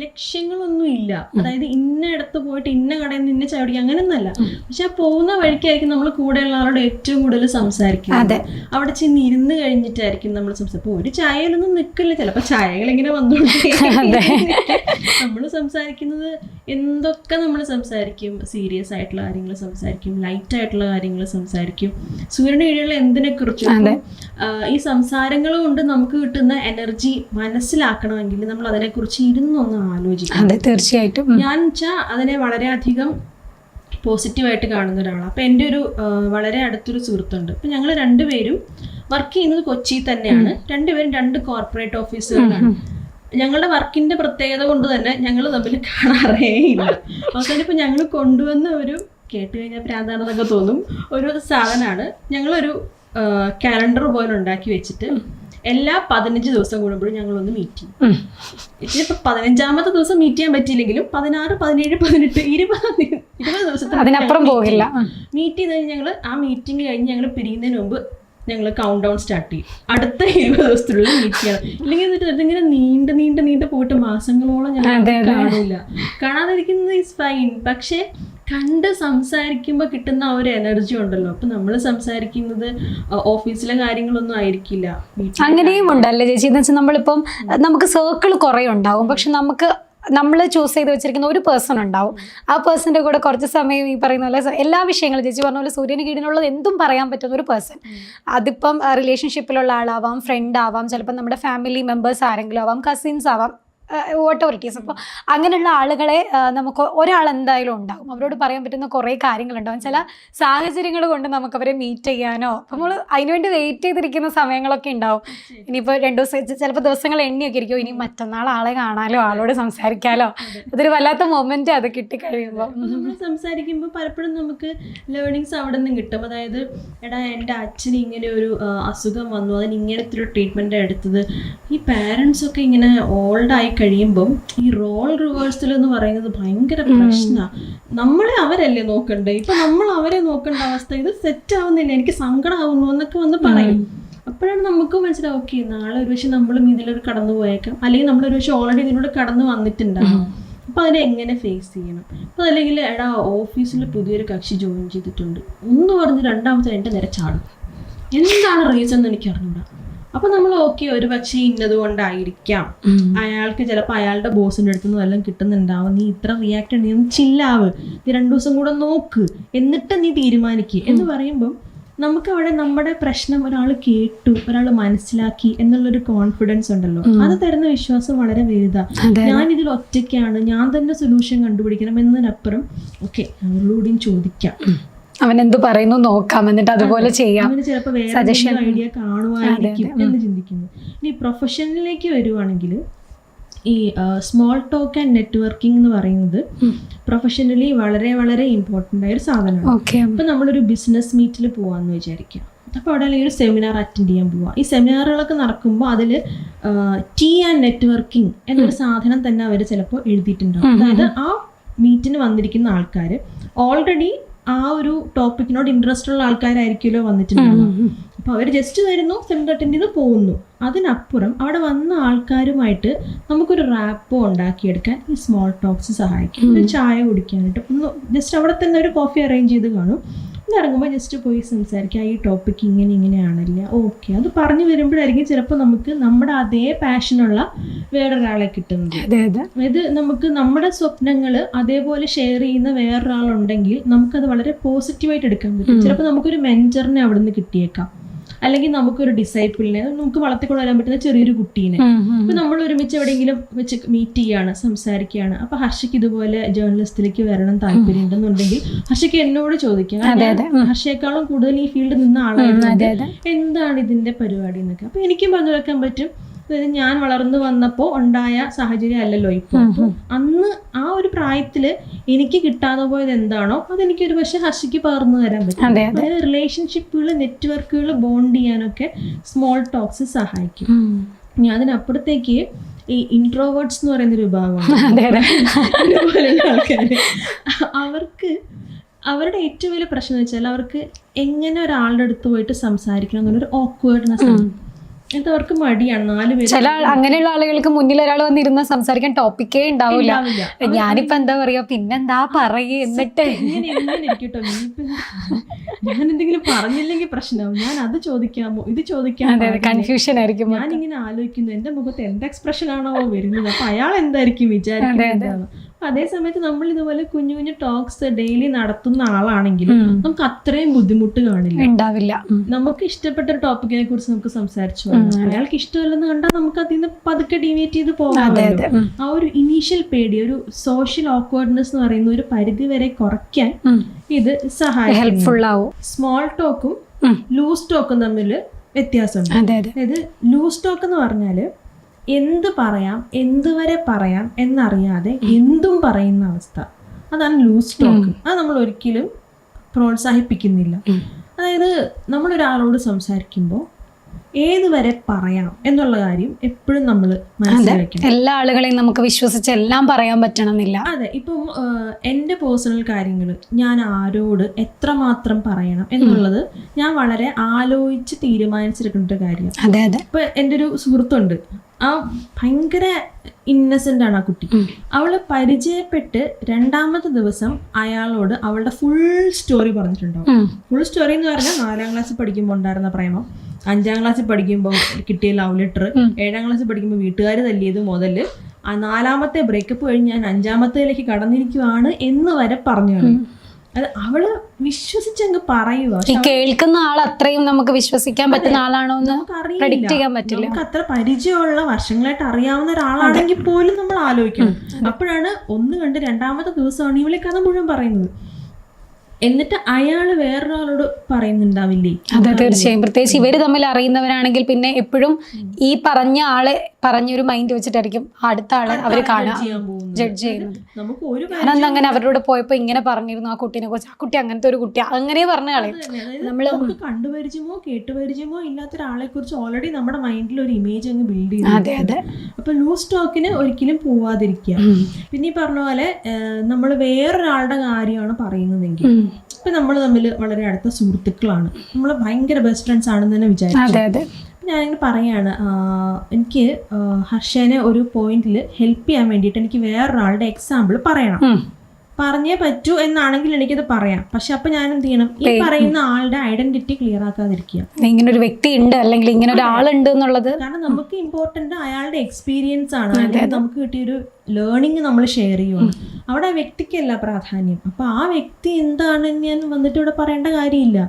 ലക്ഷ്യങ്ങളൊന്നും ഇല്ല. അതായത് ഇന്ന ഇടത്ത് പോയിട്ട് ഇന്ന കടയിൽ നിന്ന് ഇന്ന ചായ കുടിക്കുക അങ്ങനെയൊന്നല്ല പക്ഷെ ആ പോകുന്ന വഴിക്കായിരിക്കും നമ്മൾ കൂടെയുള്ള ആളോട് ഏറ്റവും കൂടുതൽ സംസാരിക്കുന്നത്. അവിടെ ചെന്ന് ഇരുന്ന് കഴിഞ്ഞിട്ടായിരിക്കും നമ്മൾ സംസാരിക്കും ഒരു ചായയിലൊന്നും നിൽക്കില്ല. ചിലപ്പോ ചായകൾ ഇങ്ങനെ വന്നുകൊണ്ടേ നമ്മൾ സംസാരിക്കുന്നത് എന്തൊക്കെ നമ്മൾ സംസാരിക്കും. സീരിയസ് ആയിട്ടുള്ള കാര്യങ്ങൾ സംസാരിക്കും. ലൈറ്റ് ആയിട്ടുള്ള കാര്യങ്ങൾ സംസാരിക്കും. സൂര്യന് കീഴിലുള്ള എന്തിനെ കുറിച്ചും ഈ സംസാരങ്ങൾ കൊണ്ട് നമുക്ക് കിട്ടുന്ന എനർജി മനസ്സിലാക്കണമെങ്കിൽ നമ്മൾ അതിനെക്കുറിച്ച് ഇരുന്നൊന്ന് ആലോചിക്കണം. അതെ തീർച്ചയായിട്ടും. ഞാൻ വെച്ചാൽ അതിനെ വളരെയധികം പോസിറ്റീവായിട്ട് കാണുന്ന ഒരാളാണ് അപ്പം എന്റെ ഒരു വളരെ അടുത്തൊരു സുഹൃത്തുണ്ട്. അപ്പം ഞങ്ങൾ രണ്ടുപേരും വർക്ക് ചെയ്യുന്നത് കൊച്ചി തന്നെയാണ്. രണ്ടുപേരും രണ്ട് കോർപ്പറേറ്റ് ഓഫീസുകളാണ് ഞങ്ങളുടെ വർക്കിന്റെ പ്രത്യേകത കൊണ്ട് തന്നെ ഞങ്ങൾ തമ്മിൽ കാണാറേ ഇല്ല. അവസാനം ഇപ്പൊ ഞങ്ങൾ കൊണ്ടുവന്ന ഒരു കേട്ട് കഴിഞ്ഞാൽ പ്രാന്താണെന്നൊക്കെ തോന്നും ഒരു സാധനമാണ്. ഞങ്ങളൊരു കാലണ്ടർ പോലെ ഉണ്ടാക്കി വെച്ചിട്ട് എല്ലാ പതിനഞ്ച് ദിവസം കൂടുമ്പോഴും ഞങ്ങൾ ഒന്ന് മീറ്റ് ചെയ്യും ഇപ്പൊ പതിനഞ്ചാമത്തെ ദിവസം മീറ്റ് ചെയ്യാൻ പറ്റിയില്ലെങ്കിലും പതിനാറ് പതിനേഴ് പതിനെട്ട് ഇരുപത് ഇരുപത് ദിവസത്തെ അതിനപ്പുറം പോകില്ല. മീറ്റ് ചെയ്ത് കഴിഞ്ഞ് ഞങ്ങൾ ആ മീറ്റിംഗ് കഴിഞ്ഞ് ഞങ്ങൾ പിരിയുന്നതിന് മുമ്പ് ഞങ്ങൾ കൗണ്ട് ഡൗൺ സ്റ്റാർട്ട് ചെയ്യും. അടുത്ത ഇരുപത് ദിവസത്തിലുള്ള മീറ്റ് ചെയ്യണം. ഇല്ലെങ്കിൽ എന്നിട്ട് അതിങ്ങനെ നീണ്ട് നീണ്ട് നീണ്ട് പോയിട്ട് മാസങ്ങളോളം ഞങ്ങൾ. കാണില്ല കാണാതിരിക്കുന്നത് ഇസ് ഫൈൻ പക്ഷേ കണ്ട് സംസാരിക്കുമ്പോൾ കിട്ടുന്ന ആ ഒരു എനർജി ഉണ്ടല്ലോ. അപ്പൊ നമ്മൾ സംസാരിക്കുന്നത് ഓഫീസിലെ കാര്യങ്ങളൊന്നും ആയിരിക്കില്ല. അങ്ങനെയും ഉണ്ടല്ലേ ചേച്ചി? എന്ന് വെച്ചാൽ നമ്മളിപ്പം നമുക്ക് സർക്കിൾ കുറേ ഉണ്ടാവും. പക്ഷെ നമുക്ക് നമ്മൾ ചൂസ് ചെയ്ത് വെച്ചിരിക്കുന്ന ഒരു പേഴ്സൺ ഉണ്ടാവും. ആ പേഴ്സന്റെ കൂടെ കുറച്ച് സമയം ഈ പറയുന്ന പോലെ എല്ലാ വിഷയങ്ങളും ചേച്ചി പറഞ്ഞ പോലെ സൂര്യന് കീഴിനുള്ളത് എന്തും പറയാൻ പറ്റുന്ന ഒരു പേഴ്സൺ അതിപ്പം റിലേഷൻഷിപ്പിലുള്ള ആളാവാം ഫ്രണ്ട് ആവാം ചിലപ്പോൾ നമ്മുടെ ഫാമിലി മെമ്പേഴ്സ് ആരെങ്കിലും ആവാം കസിൻസ് ആവാം ഓട്ടോറിറ്റീസ് അപ്പോൾ അങ്ങനെയുള്ള ആളുകളെ നമുക്ക് ഒരാൾ എന്തായാലും ഉണ്ടാകും. അവരോട് പറയാൻ പറ്റുന്ന കുറേ കാര്യങ്ങളുണ്ടാകും. ചില സാഹചര്യങ്ങൾ കൊണ്ട് നമുക്ക് അവരെ മീറ്റ് ചെയ്യാനോ അപ്പോൾ നമ്മൾ അതിനുവേണ്ടി വെയിറ്റ് ചെയ്തിരിക്കുന്ന സമയങ്ങളൊക്കെ ഉണ്ടാവും. ഇനിയിപ്പോൾ രണ്ടു ദിവസം ചിലപ്പോൾ ദിവസങ്ങൾ എണ്ണിയൊക്കെ ഇരിക്കും. ഇനി മറ്റന്നാൾ ആളെ കാണാലോ ആളോട് സംസാരിക്കാലോ. അതൊരു വല്ലാത്ത മൊമെന്റ് അത് കിട്ടിക്കഴിയുമ്പോൾ നമ്മൾ സംസാരിക്കുമ്പോൾ പലപ്പോഴും നമുക്ക് ലേണിങ്സ് അവിടെ നിന്ന് കിട്ടും. അതായത് എടാ എന്റെ അച്ഛന് ഇങ്ങനെ ഒരു അസുഖം വന്നു. അതിന് ഇങ്ങനത്തെ ഒരു ട്രീറ്റ്മെന്റ് എടുത്തത്. ഈ പാരൻസ് ഒക്കെ ഇങ്ങനെ ഓൾഡ് ആയി കഴിയുമ്പം ഈ റോൾ റിവേഴ്സൽ എന്ന് പറയുന്നത് ഭയങ്കര പ്രശ്നമാണ് നമ്മളെ അവരല്ലേ നോക്കണ്ടേ? ഇപ്പൊ നമ്മൾ അവരെ നോക്കേണ്ട അവസ്ഥ ഇത് സെറ്റ് ആവുന്നില്ല. എനിക്ക് സങ്കടമാവുന്നു എന്നൊക്കെ വന്ന് പറയും. അപ്പോഴാണ് നമുക്ക് മനസ്സിലാവും ഓക്കെ നാളെ ഒരു പക്ഷെ നമ്മളും ഇതിലൊരു കടന്നു പോയേക്കാം. അല്ലെങ്കിൽ നമ്മൾ ഒരു പക്ഷെ ഓൾറെഡി ഇതിലൂടെ കടന്നു വന്നിട്ടുണ്ടാകും അപ്പൊ അതിനെ എങ്ങനെ ഫേസ് ചെയ്യണം? അപ്പൊ അല്ലെങ്കിൽ എടാ ഓഫീസിൽ പുതിയൊരു കക്ഷി ജോയിൻ ചെയ്തിട്ടുണ്ട്. ഒന്ന് പറഞ്ഞ് രണ്ടാമത്തെ എന്റെ നിര ചാടും. എന്താണ് റീസൺ എന്ന് എനിക്ക് അറിഞ്ഞൂടാ അപ്പൊ നമ്മൾ ഓക്കെ ഒരു പക്ഷേ ഇന്നത് കൊണ്ടായിരിക്കാം. അയാൾക്ക് ചിലപ്പോൾ അയാളുടെ ബോസിന്റെ അടുത്ത് നിന്ന് വല്ലതും കിട്ടുന്നുണ്ടാവും. നീ ഇത്ര റിയാക്ട് ഒന്ന് ചില്ലാവ് നീ രണ്ടു ദിവസം കൂടെ നോക്ക്. എന്നിട്ട് നീ തീരുമാനിക്കുക എന്ന് പറയുമ്പം നമുക്ക് അവിടെ നമ്മുടെ പ്രശ്നം ഒരാൾ കേട്ടു ഒരാൾ മനസ്സിലാക്കി എന്നുള്ളൊരു കോൺഫിഡൻസ് ഉണ്ടല്ലോ. അത് തരുന്ന വിശ്വാസം വളരെ വലുതാണ് ഞാൻ ഇതിൽ ഒറ്റയ്ക്കാണ്. ഞാൻ തന്നെ സൊല്യൂഷൻ കണ്ടുപിടിക്കണം എന്നതിനപ്പുറം ഓക്കെ അവരോടും ചോദിക്കാം. അവൻ എന്ത് പറയുന്നു നോക്കാം എന്നിട്ട് അതുപോലെ ചെയ്യാം. സജഷൻ. ഐഡിയ എന്ന് ചിന്തിക്കുന്നു. ഇനി പ്രൊഫഷനിലേക്ക് വരുവാണെങ്കിൽ ഈ സ്മോൾ ടോക്ക് ആൻഡ് നെറ്റ്വർക്കിംഗ് എന്ന് പറയുന്നത് പ്രൊഫഷണലി വളരെ വളരെ ഇമ്പോർട്ടന്റ് ആയ ഒരു സാധനമാണ്. ഓക്കെ ഇപ്പം നമ്മളൊരു ബിസിനസ് മീറ്റിൽ പോവാന്ന് വിചാരിക്കാം. അപ്പോൾ അവിടെ അല്ലെങ്കിൽ ഒരു സെമിനാർ അറ്റൻഡ് ചെയ്യാൻ പോവാം. ഈ സെമിനാറുകളൊക്കെ നടക്കുമ്പോൾ അതിൽ ടീ ആൻഡ് നെറ്റ്വർക്കിംഗ് എന്നൊരു സാധനം തന്നെ അവർ ചിലപ്പോൾ എഴുതിയിട്ടുണ്ടാവും. അതായത് ആ മീറ്റിന് വന്നിരിക്കുന്ന ആൾക്കാർ ഓൾറെഡി ആ ഒരു ടോപ്പിക്കിനോട് ഇൻട്രസ്റ്റ് ഉള്ള ആൾക്കാരായിരിക്കുമല്ലോ വന്നിട്ടുണ്ടാവുക. അപ്പൊ അവർ ജസ്റ്റ് വരുന്നു സെമിനാർ അറ്റൻഡ് ചെയ്ത് പോകുന്നു. അതിനപ്പുറം അവിടെ വന്ന ആൾക്കാരുമായിട്ട് നമുക്കൊരു റാപ്പോ ഉണ്ടാക്കിയെടുക്കാൻ ഈ സ്മോൾ ടോക്സ് സഹായിക്കും. ഒരു ചായ കുടിക്കാനായിട്ട്. ഒന്ന് ജസ്റ്റ് അവിടെ തന്നെ ഒരു കോഫി അറേഞ്ച് ചെയ്ത് കാണും. ഇറങ്ങുമ്പോൾ ജസ്റ്റ് പോയി സംസാരിക്കുക ഈ ടോപ്പിക് ഇങ്ങനെ ഇങ്ങനെയാണല്ലേ? ഓക്കെ അത് പറഞ്ഞു വരുമ്പോഴായിരിക്കും ചിലപ്പോൾ നമുക്ക് നമ്മുടെ അതേ പാഷനുള്ള വേറൊരാളെ കിട്ടുന്നത്. അതെ അതെ. അതായത് നമുക്ക് നമ്മുടെ സ്വപ്നങ്ങൾ അതേപോലെ ഷെയർ ചെയ്യുന്ന വേറൊരാളുണ്ടെങ്കിൽ നമുക്കത് വളരെ പോസിറ്റീവായിട്ട് എടുക്കാൻ പറ്റും. ചിലപ്പോൾ നമുക്കൊരു മെന്ററിനെ അവിടെ നിന്ന് കിട്ടിയേക്കാം. അല്ലെങ്കിൽ നമുക്കൊരു ഡിസൈപ്പിളിനെ നമുക്ക് വളർത്തിക്കൊണ്ട് വരാൻ പറ്റുന്ന ചെറിയൊരു കുട്ടീനെ. ഇപ്പൊ നമ്മൾ ഒരുമിച്ച് എവിടെയെങ്കിലും വെച്ച് മീറ്റ് ചെയ്യാണ് സംസാരിക്കുകയാണ്. അപ്പൊ ഹർഷയ്ക്ക് ഇതുപോലെ ജേർണലിസ്റ്റിലേക്ക് വരണം താല്പര്യം ഉണ്ടെന്നുണ്ടെങ്കിൽ ഹർഷയ്ക്ക് എന്നോട് ചോദിക്കാം. ഹർഷയെക്കാളും കൂടുതൽ ഈ ഫീൽഡിൽ നിന്ന അതെ എന്താണ് ഇതിന്റെ പരിപാടി എന്നൊക്കെ. അപ്പൊ എനിക്കും പറഞ്ഞു വെക്കാൻ പറ്റും. അതായത് ഞാൻ വളർന്നു വന്നപ്പോൾ ഉണ്ടായ സാഹചര്യം അല്ലല്ലോ ഇപ്പോൾ അന്ന് ആ ഒരു പ്രായത്തിൽ എനിക്ക് കിട്ടാതെ പോയത് എന്താണോ അതെനിക്ക് ഒരു പക്ഷെ ഹർഷയ്ക്ക് പകർന്നു തരാൻ പറ്റും. അതെ അതെ. അതായത് റിലേഷൻഷിപ്പുകൾ നെറ്റ്വർക്കുകൾ ബോണ്ട് ചെയ്യാനൊക്കെ സ്മോൾ ടോക്സ് സഹായിക്കും. ഞാൻ ഇനി അതിനപ്പുറത്തേക്ക് ഈ ഇൻട്രോവേർട്സ് എന്ന് പറയുന്ന ഒരു വിഭാഗമാണ് അവർക്ക് അവരുടെ ഏറ്റവും വലിയ പ്രശ്നം എന്ന് വെച്ചാൽ അവർക്ക് എങ്ങനെ ഒരാളുടെ അടുത്ത് പോയിട്ട് സംസാരിക്കണം എന്നുള്ളൊരു ഓക്വേർഡ്നെസ് ആണ് എന്നിട്ട് അവർക്ക് മടിയാണ്. നാല് പേര് ചില അങ്ങനെയുള്ള ആളുകൾക്ക് മുന്നിൽ ഒരാൾ വന്നിരുന്ന സംസാരിക്കാൻ ടോപ്പിക്കേ ഉണ്ടാവില്ല. ഞാനിപ്പ എന്താ പറയാ പിന്നെന്താ പറയേ എന്നിട്ട്? ഇരിക്കട്ടോ ഞാൻ എന്തെങ്കിലും പറഞ്ഞില്ലെങ്കിൽ പ്രശ്നമാവും. ഞാൻ അത് ചോദിക്കാമോ ഇത് ചോദിക്കാമോ അതെ കൺഫ്യൂഷൻ ആയിരിക്കും ഞാൻ ഇങ്ങനെ ആലോചിക്കുന്നു എന്റെ മുഖത്ത് എന്ത് എക്സ്പ്രഷൻ ആണോ വരുന്നത്? അപ്പൊ അയാൾ എന്തായിരിക്കും വിചാരിക്കുന്നത് എന്താണ്? അപ്പൊ അതേ സമയത്ത് നമ്മൾ ഇതുപോലെ കുഞ്ഞു കുഞ്ഞു ടോക്സ് ഡെയിലി നടത്തുന്ന ആളാണെങ്കിൽ. നമുക്ക് അത്രയും ബുദ്ധിമുട്ട് കാണില്ല. ഉണ്ടാവില്ല. നമുക്ക് ഇഷ്ടപ്പെട്ട ഒരു ടോപ്പിക്കിനെ കുറിച്ച് നമുക്ക് സംസാരിച്ചു പോകാം. അയാൾക്ക് ഇഷ്ടമല്ലെന്ന് കണ്ടാൽ നമുക്ക് അതിൽ നിന്ന് പതുക്കെ ഡീവിയേറ്റ് ചെയ്ത് പോകാമല്ലോ അതെ ആ ഒരു ഇനീഷ്യൽ പേടി ഒരു സോഷ്യൽ ഓക്വേർഡ്നെസ് എന്ന് പറയുന്ന ഒരു പരിധി വരെ കുറയ്ക്കാൻ ഇത് സഹായിക്കും ഹെൽപ്ഫുൾ ആവും. സ്മോൾ ടോക്കും ലൂസ് ടോക്കും തമ്മിൽ വ്യത്യാസമുണ്ട്. അതെ അതെ. അതായത് ലൂസ് ടോക്ക് എന്ന് പറഞ്ഞാൽ എന്ത് പറയാം എന്തുവരെ പറയാം എന്നറിയാതെ എന്തും പറയുന്ന അവസ്ഥ. അതാണ് ലൂസ് ടോക്ക് അത് നമ്മൾ ഒരിക്കലും പ്രോത്സാഹിപ്പിക്കുന്നില്ല. അതായത് നമ്മളൊരാളോട് സംസാരിക്കുമ്പോൾ ഏതുവരെ പറയാം എന്നുള്ള കാര്യം എപ്പോഴും നമ്മൾ മനസ്സിൽ വെക്കണം. എല്ലാ ആളുകളെയും നമുക്ക് വിശ്വസിച്ച് എല്ലാം പറയാൻ പറ്റണമെന്നില്ല. അതെ. ഇപ്പം എന്റെ പേഴ്സണൽ കാര്യങ്ങൾ ഞാൻ ആരോട് എത്രമാത്രം പറയണം എന്നുള്ളത് ഞാൻ വളരെ ആലോചിച്ച് തീരുമാനിച്ചെടുക്കേണ്ട കാര്യമാണ്. കാര്യം അതെ അതെ. ഇപ്പൊ എന്റെ ഒരു സുഹൃത്തുണ്ട്. ആ ഭയങ്കര ഇന്നസെന്റ് ആണ് ആ കുട്ടി. അവൾ പരിചയപ്പെട്ട് രണ്ടാമത്തെ ദിവസം അയാളോട് അവളുടെ ഫുൾ സ്റ്റോറി പറഞ്ഞിട്ടുണ്ടാവും. ഫുൾ സ്റ്റോറി എന്ന് പറഞ്ഞാൽ നാലാം ക്ലാസ്സിൽ പഠിക്കുമ്പോൾ ഉണ്ടായിരുന്ന പ്രേമം. അഞ്ചാം ക്ലാസ്സിൽ പഠിക്കുമ്പോൾ കിട്ടിയ ലവ് ലെറ്റർ ഏഴാം ക്ലാസ്സിൽ പഠിക്കുമ്പോൾ വീട്ടുകാർ തല്ലിയത് മുതൽ ആ നാലാമത്തെ ബ്രേക്കപ്പ് കഴിഞ്ഞ് ഞാൻ അഞ്ചാമത്തേലേക്ക് കടന്നിരിക്കുവാണ് എന്ന് വരെ പറഞ്ഞു. അത് അവൾ വിശ്വസിച്ചങ്ങ് പറയുക ഈ കേൾക്കുന്ന ആൾ അത്രയും നമുക്ക് വിശ്വസിക്കാൻ പറ്റുന്ന ആളാണോ എന്ന് ചെയ്യാൻ പറ്റില്ല. നമുക്ക് അത്ര പരിചയമുള്ള വർഷങ്ങളായിട്ട് അറിയാവുന്ന ഒരാളാണെങ്കിൽ പോലും നമ്മൾ ആലോചിക്കണം. അപ്പോഴാണ് ഒന്ന് കണ്ട് രണ്ടാമത്തെ ദിവസമാണ് ഇവളെ കഥ മുഴുവൻ പറയുന്നത്. എന്നിട്ട് അയാൾ വേറൊരാളോട് പറയുന്നുണ്ടാവില്ലേ? അതെ തീർച്ചയായും. പ്രത്യേകിച്ച് ഇവർ തമ്മിൽ അറിയുന്നവരാണെങ്കിൽ പിന്നെ എപ്പോഴും ഈ പറഞ്ഞ ആളെ പറഞ്ഞൊരു മൈൻഡ് വെച്ചിട്ടായിരിക്കും അടുത്ത ആളെ അവർ കാണാൻ ജഡ്ജ് ചെയ്യുന്നത്. നമുക്ക് അങ്ങനെ അവരോട് പോയപ്പോ ഇങ്ങനെ പറഞ്ഞിരുന്നു ആ കുട്ടീനെ കുറിച്ച്. ആ കുട്ടി അങ്ങനത്തെ ഒരു കുട്ടി അങ്ങനെ പറഞ്ഞ കളയും നമ്മൾ കണ്ടുപരിചയമോ കേട്ടുപരിചയമോ ഇല്ലാത്ത ഒരാളെ കുറിച്ച് ഓൾറെഡി നമ്മുടെ മൈൻഡിൽ ഒരു ഇമേജ് അങ്ങ് ബിൽഡ് അതെ അതെ. അപ്പൊ ലൂസ് ടോക്കിന് ഒരിക്കലും പോവാതിരിക്കുക. പിന്നെ ഈ പറഞ്ഞ പോലെ നമ്മൾ വേറൊരാളുടെ കാര്യമാണ് പറയുന്നതെങ്കിൽ. ഇപ്പൊ നമ്മൾ തമ്മിൽ വളരെ അടുത്ത സുഹൃത്തുക്കളാണ്. നമ്മൾ ഭയങ്കര ബെസ്റ്റ് ഫ്രണ്ട്സ് ആണെന്ന് തന്നെ വിചാരിച്ചു. ഞാനിങ്ങനെ പറയാണ് എനിക്ക് ഹർഷേനെ ഒരു പോയിന്റിൽ ഹെൽപ്പ് ചെയ്യാൻ വേണ്ടിയിട്ട് എനിക്ക് വേറൊരാളുടെ എക്സാമ്പിൾ പറയണം. പറഞ്ഞേ പറ്റൂ എന്നാണെങ്കിൽ എനിക്കത് പറയാം. പക്ഷെ അപ്പൊ ഞാൻ എന്ത് ചെയ്യണം ഈ പറയുന്ന ആളുടെ ഐഡന്റിറ്റി ക്ലിയർ ആക്കാതിരിക്കുക. ഇങ്ങനെ ഒരു വ്യക്തി ഉണ്ട് അല്ലെങ്കിൽ ഇങ്ങനെ ഒരാളുണ്ട് എന്നുള്ളത് കാരണം നമുക്ക് ഇമ്പോർട്ടന്റ് അയാളുടെ എക്സ്പീരിയൻസ് ആണ്. അല്ലെങ്കിൽ നമുക്ക് കിട്ടിയൊരു ലേണിംഗ് നമ്മൾ ഷെയർ ചെയ്യുവാണ്. അവിടെ ആ വ്യക്തിക്കല്ല പ്രാധാന്യം. അപ്പൊ ആ വ്യക്തി എന്താണെന്ന് ഞാൻ വന്നിട്ട് ഇവിടെ പറയേണ്ട കാര്യമില്ല.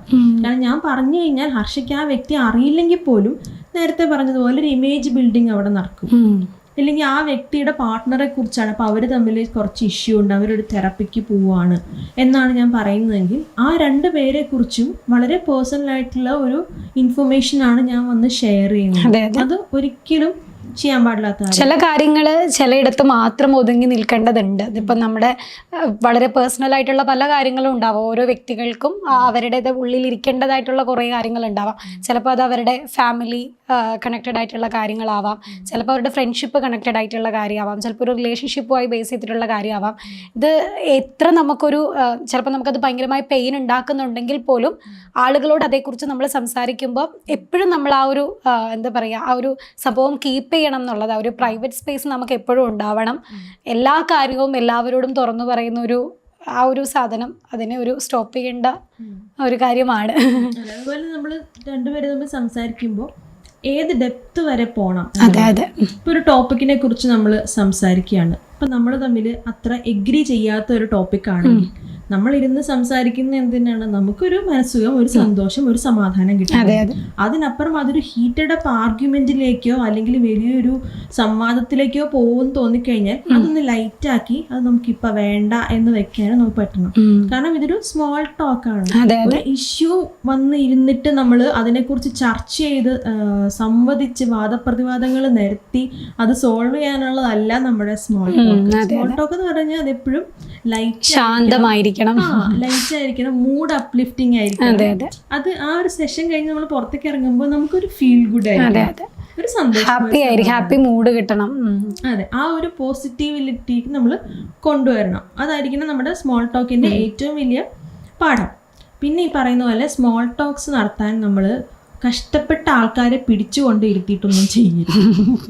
കാരണം ഞാൻ പറഞ്ഞു കഴിഞ്ഞാൽ ഹർഷയ്ക്ക് ആ വ്യക്തി അറിയില്ലെങ്കിൽ പോലും നേരത്തെ പറഞ്ഞതുപോലെ ഒരു ഇമേജ് ബിൽഡിംഗ് അവിടെ നടക്കും. അല്ലെങ്കിൽ ആ വ്യക്തിയുടെ പാർട്ട്ണറെ കുറിച്ചാണ് അപ്പോൾ അവർ തമ്മിൽ കുറച്ച് ഇഷ്യൂ ഉണ്ട്. അവരൊരു തെറപ്പിക്ക് പോവുകയാണ് എന്നാണ് ഞാൻ പറയുന്നതെങ്കിൽ ആ രണ്ട് പേരെ കുറിച്ചും വളരെ പേഴ്സണൽ ആയിട്ടുള്ള ഒരു ഇൻഫർമേഷൻ ആണ് ഞാൻ വന്ന് ഷെയർ ചെയ്യുന്നത്. അത് ഒരിക്കലും ചെയ്യാൻ പാടില്ലാത്ത ചില കാര്യങ്ങൾ ചിലയിടത്ത് മാത്രം ഒതുങ്ങി നിൽക്കേണ്ടതുണ്ട്. ഇതിപ്പം നമ്മുടെ വളരെ പേഴ്സണൽ ആയിട്ടുള്ള പല കാര്യങ്ങളും ഉണ്ടാവാം. ഓരോ വ്യക്തികൾക്കും അവരുടെ ഉള്ളിൽ ഇരിക്കേണ്ടതായിട്ടുള്ള കുറേ കാര്യങ്ങൾ ഉണ്ടാവാം ചിലപ്പോൾ അത് അവരുടെ ഫാമിലി കണക്റ്റഡ് ആയിട്ടുള്ള കാര്യങ്ങളാവാം. ചിലപ്പോൾ അവരുടെ ഫ്രണ്ട്ഷിപ്പ് കണക്റ്റഡ് ആയിട്ടുള്ള കാര്യമാവാം. ചിലപ്പോൾ ഒരു റിലേഷൻഷിപ്പുമായി ബേസ് ചെയ്തിട്ടുള്ള കാര്യമാവാം. ഇത് എത്ര നമുക്കൊരു ചിലപ്പോൾ നമുക്കത് ഭയങ്കരമായി പെയിൻ ഉണ്ടാക്കുന്നുണ്ടെങ്കിൽ പോലും ആളുകളോട് അതേക്കുറിച്ച് നമ്മൾ സംസാരിക്കുമ്പോൾ എപ്പോഴും നമ്മൾ ആ ഒരു എന്താ പറയുക ആ ഒരു സംഭവം കീപ്പ് ചെയ്യണം എന്നുള്ളത് ഒരു പ്രൈവറ്റ് സ്പേസ് നമുക്ക് എപ്പോഴും ഉണ്ടാവണം. എല്ലാ കാര്യവും എല്ലാവരോടും തുറന്നു പറയുന്ന ഒരു ആ ഒരു സാധനം അതിനെ ഒരു സ്റ്റോപ്പ് ചെയ്യേണ്ട ഒരു കാര്യമാണ്. അതുപോലെ നമ്മൾ രണ്ടുപേരും തമ്മിൽ സംസാരിക്കുമ്പോൾ ഏത് ഡെപ്ത് വരെ പോണം അതെ അതെ. ഇപ്പൊ ഒരു ടോപ്പിക്കിനെ കുറിച്ച് നമ്മൾ സംസാരിക്കുകയാണ്. അപ്പൊ നമ്മൾ തമ്മിൽ അത്ര എഗ്രി ചെയ്യാത്ത ഒരു ടോപ്പിക് ആണെങ്കിൽ നമ്മൾ ഇരുന്ന് സംസാരിക്കുന്ന എന്തിനാണ്? നമുക്കൊരു മനസ്സുഖം ഒരു സന്തോഷം ഒരു സമാധാനം കിട്ടും. അതെ അതെ. അതിനപ്പുറം അതൊരു ഹീറ്റഡ് അപ്പ് ആർഗ്യുമെന്റിലേക്കോ അല്ലെങ്കിൽ വലിയൊരു സംവാദത്തിലേക്കോ പോകും തോന്നിക്കഴിഞ്ഞാൽ അതൊന്ന് ലൈറ്റ് ആക്കി അത് നമുക്ക് നമുക്കിപ്പോ വേണ്ട എന്ന് വെക്കാനും നമുക്ക് പറ്റണം. കാരണം ഇതൊരു സ്മോൾ ടോക്ക് ആണ്. അതെ അതെ. ഒരു ഇഷ്യൂ വന്ന് ഇരുന്നിട്ട് നമ്മൾ അതിനെക്കുറിച്ച് ചർച്ച ചെയ്ത് സംവദിച്ച് വാദപ്രതിവാദങ്ങൾ നിരത്തി അത് സോൾവ് ചെയ്യാനുള്ളതല്ല നമ്മുടെ സ്മോൾ ടോക്ക് സ്മോൾ ടോക്ക് എന്ന് പറഞ്ഞാൽ അത് എപ്പോഴും ലൈറ്റ് ശാന്തമായിരിക്കണം. ലൈറ്റ് ആയിരിക്കണം. മൂഡ് അപ്ലിഫ്റ്റിംഗ് ആയിരിക്കണം. അതെ ആ ഒരു സെഷൻ കഴിഞ്ഞ് നമ്മൾ പുറത്തേക്ക് ഇറങ്ങുമ്പോൾ നമുക്ക് ഒരു ഫീൽ ഗുഡ് ആയിരിക്കും. അതെ ഒരു സന്തോഷം ഹാപ്പി ആയിരിക്കും. ഹാപ്പി മൂഡ് കിട്ടണം. അതെ. ആ ഒരു പോസിറ്റിവിലിറ്റി നമ്മൾ കൊണ്ടുവരണം. അതായിരിക്കണം നമ്മുടെ സ്മോൾ ടോക്കിന്റെ ഏറ്റവും വലിയ പാഠം. പിന്നെ ഈ പറയുന്ന പോലെ സ്മോൾ ടോക്സ് നടത്താൻ നമ്മൾ കഷ്ടപ്പെട്ട ആൾക്കാരെ പിടിച്ചുകൊണ്ട് ഇരുത്തിയിട്ടൊന്നും ചെയ്യില്ല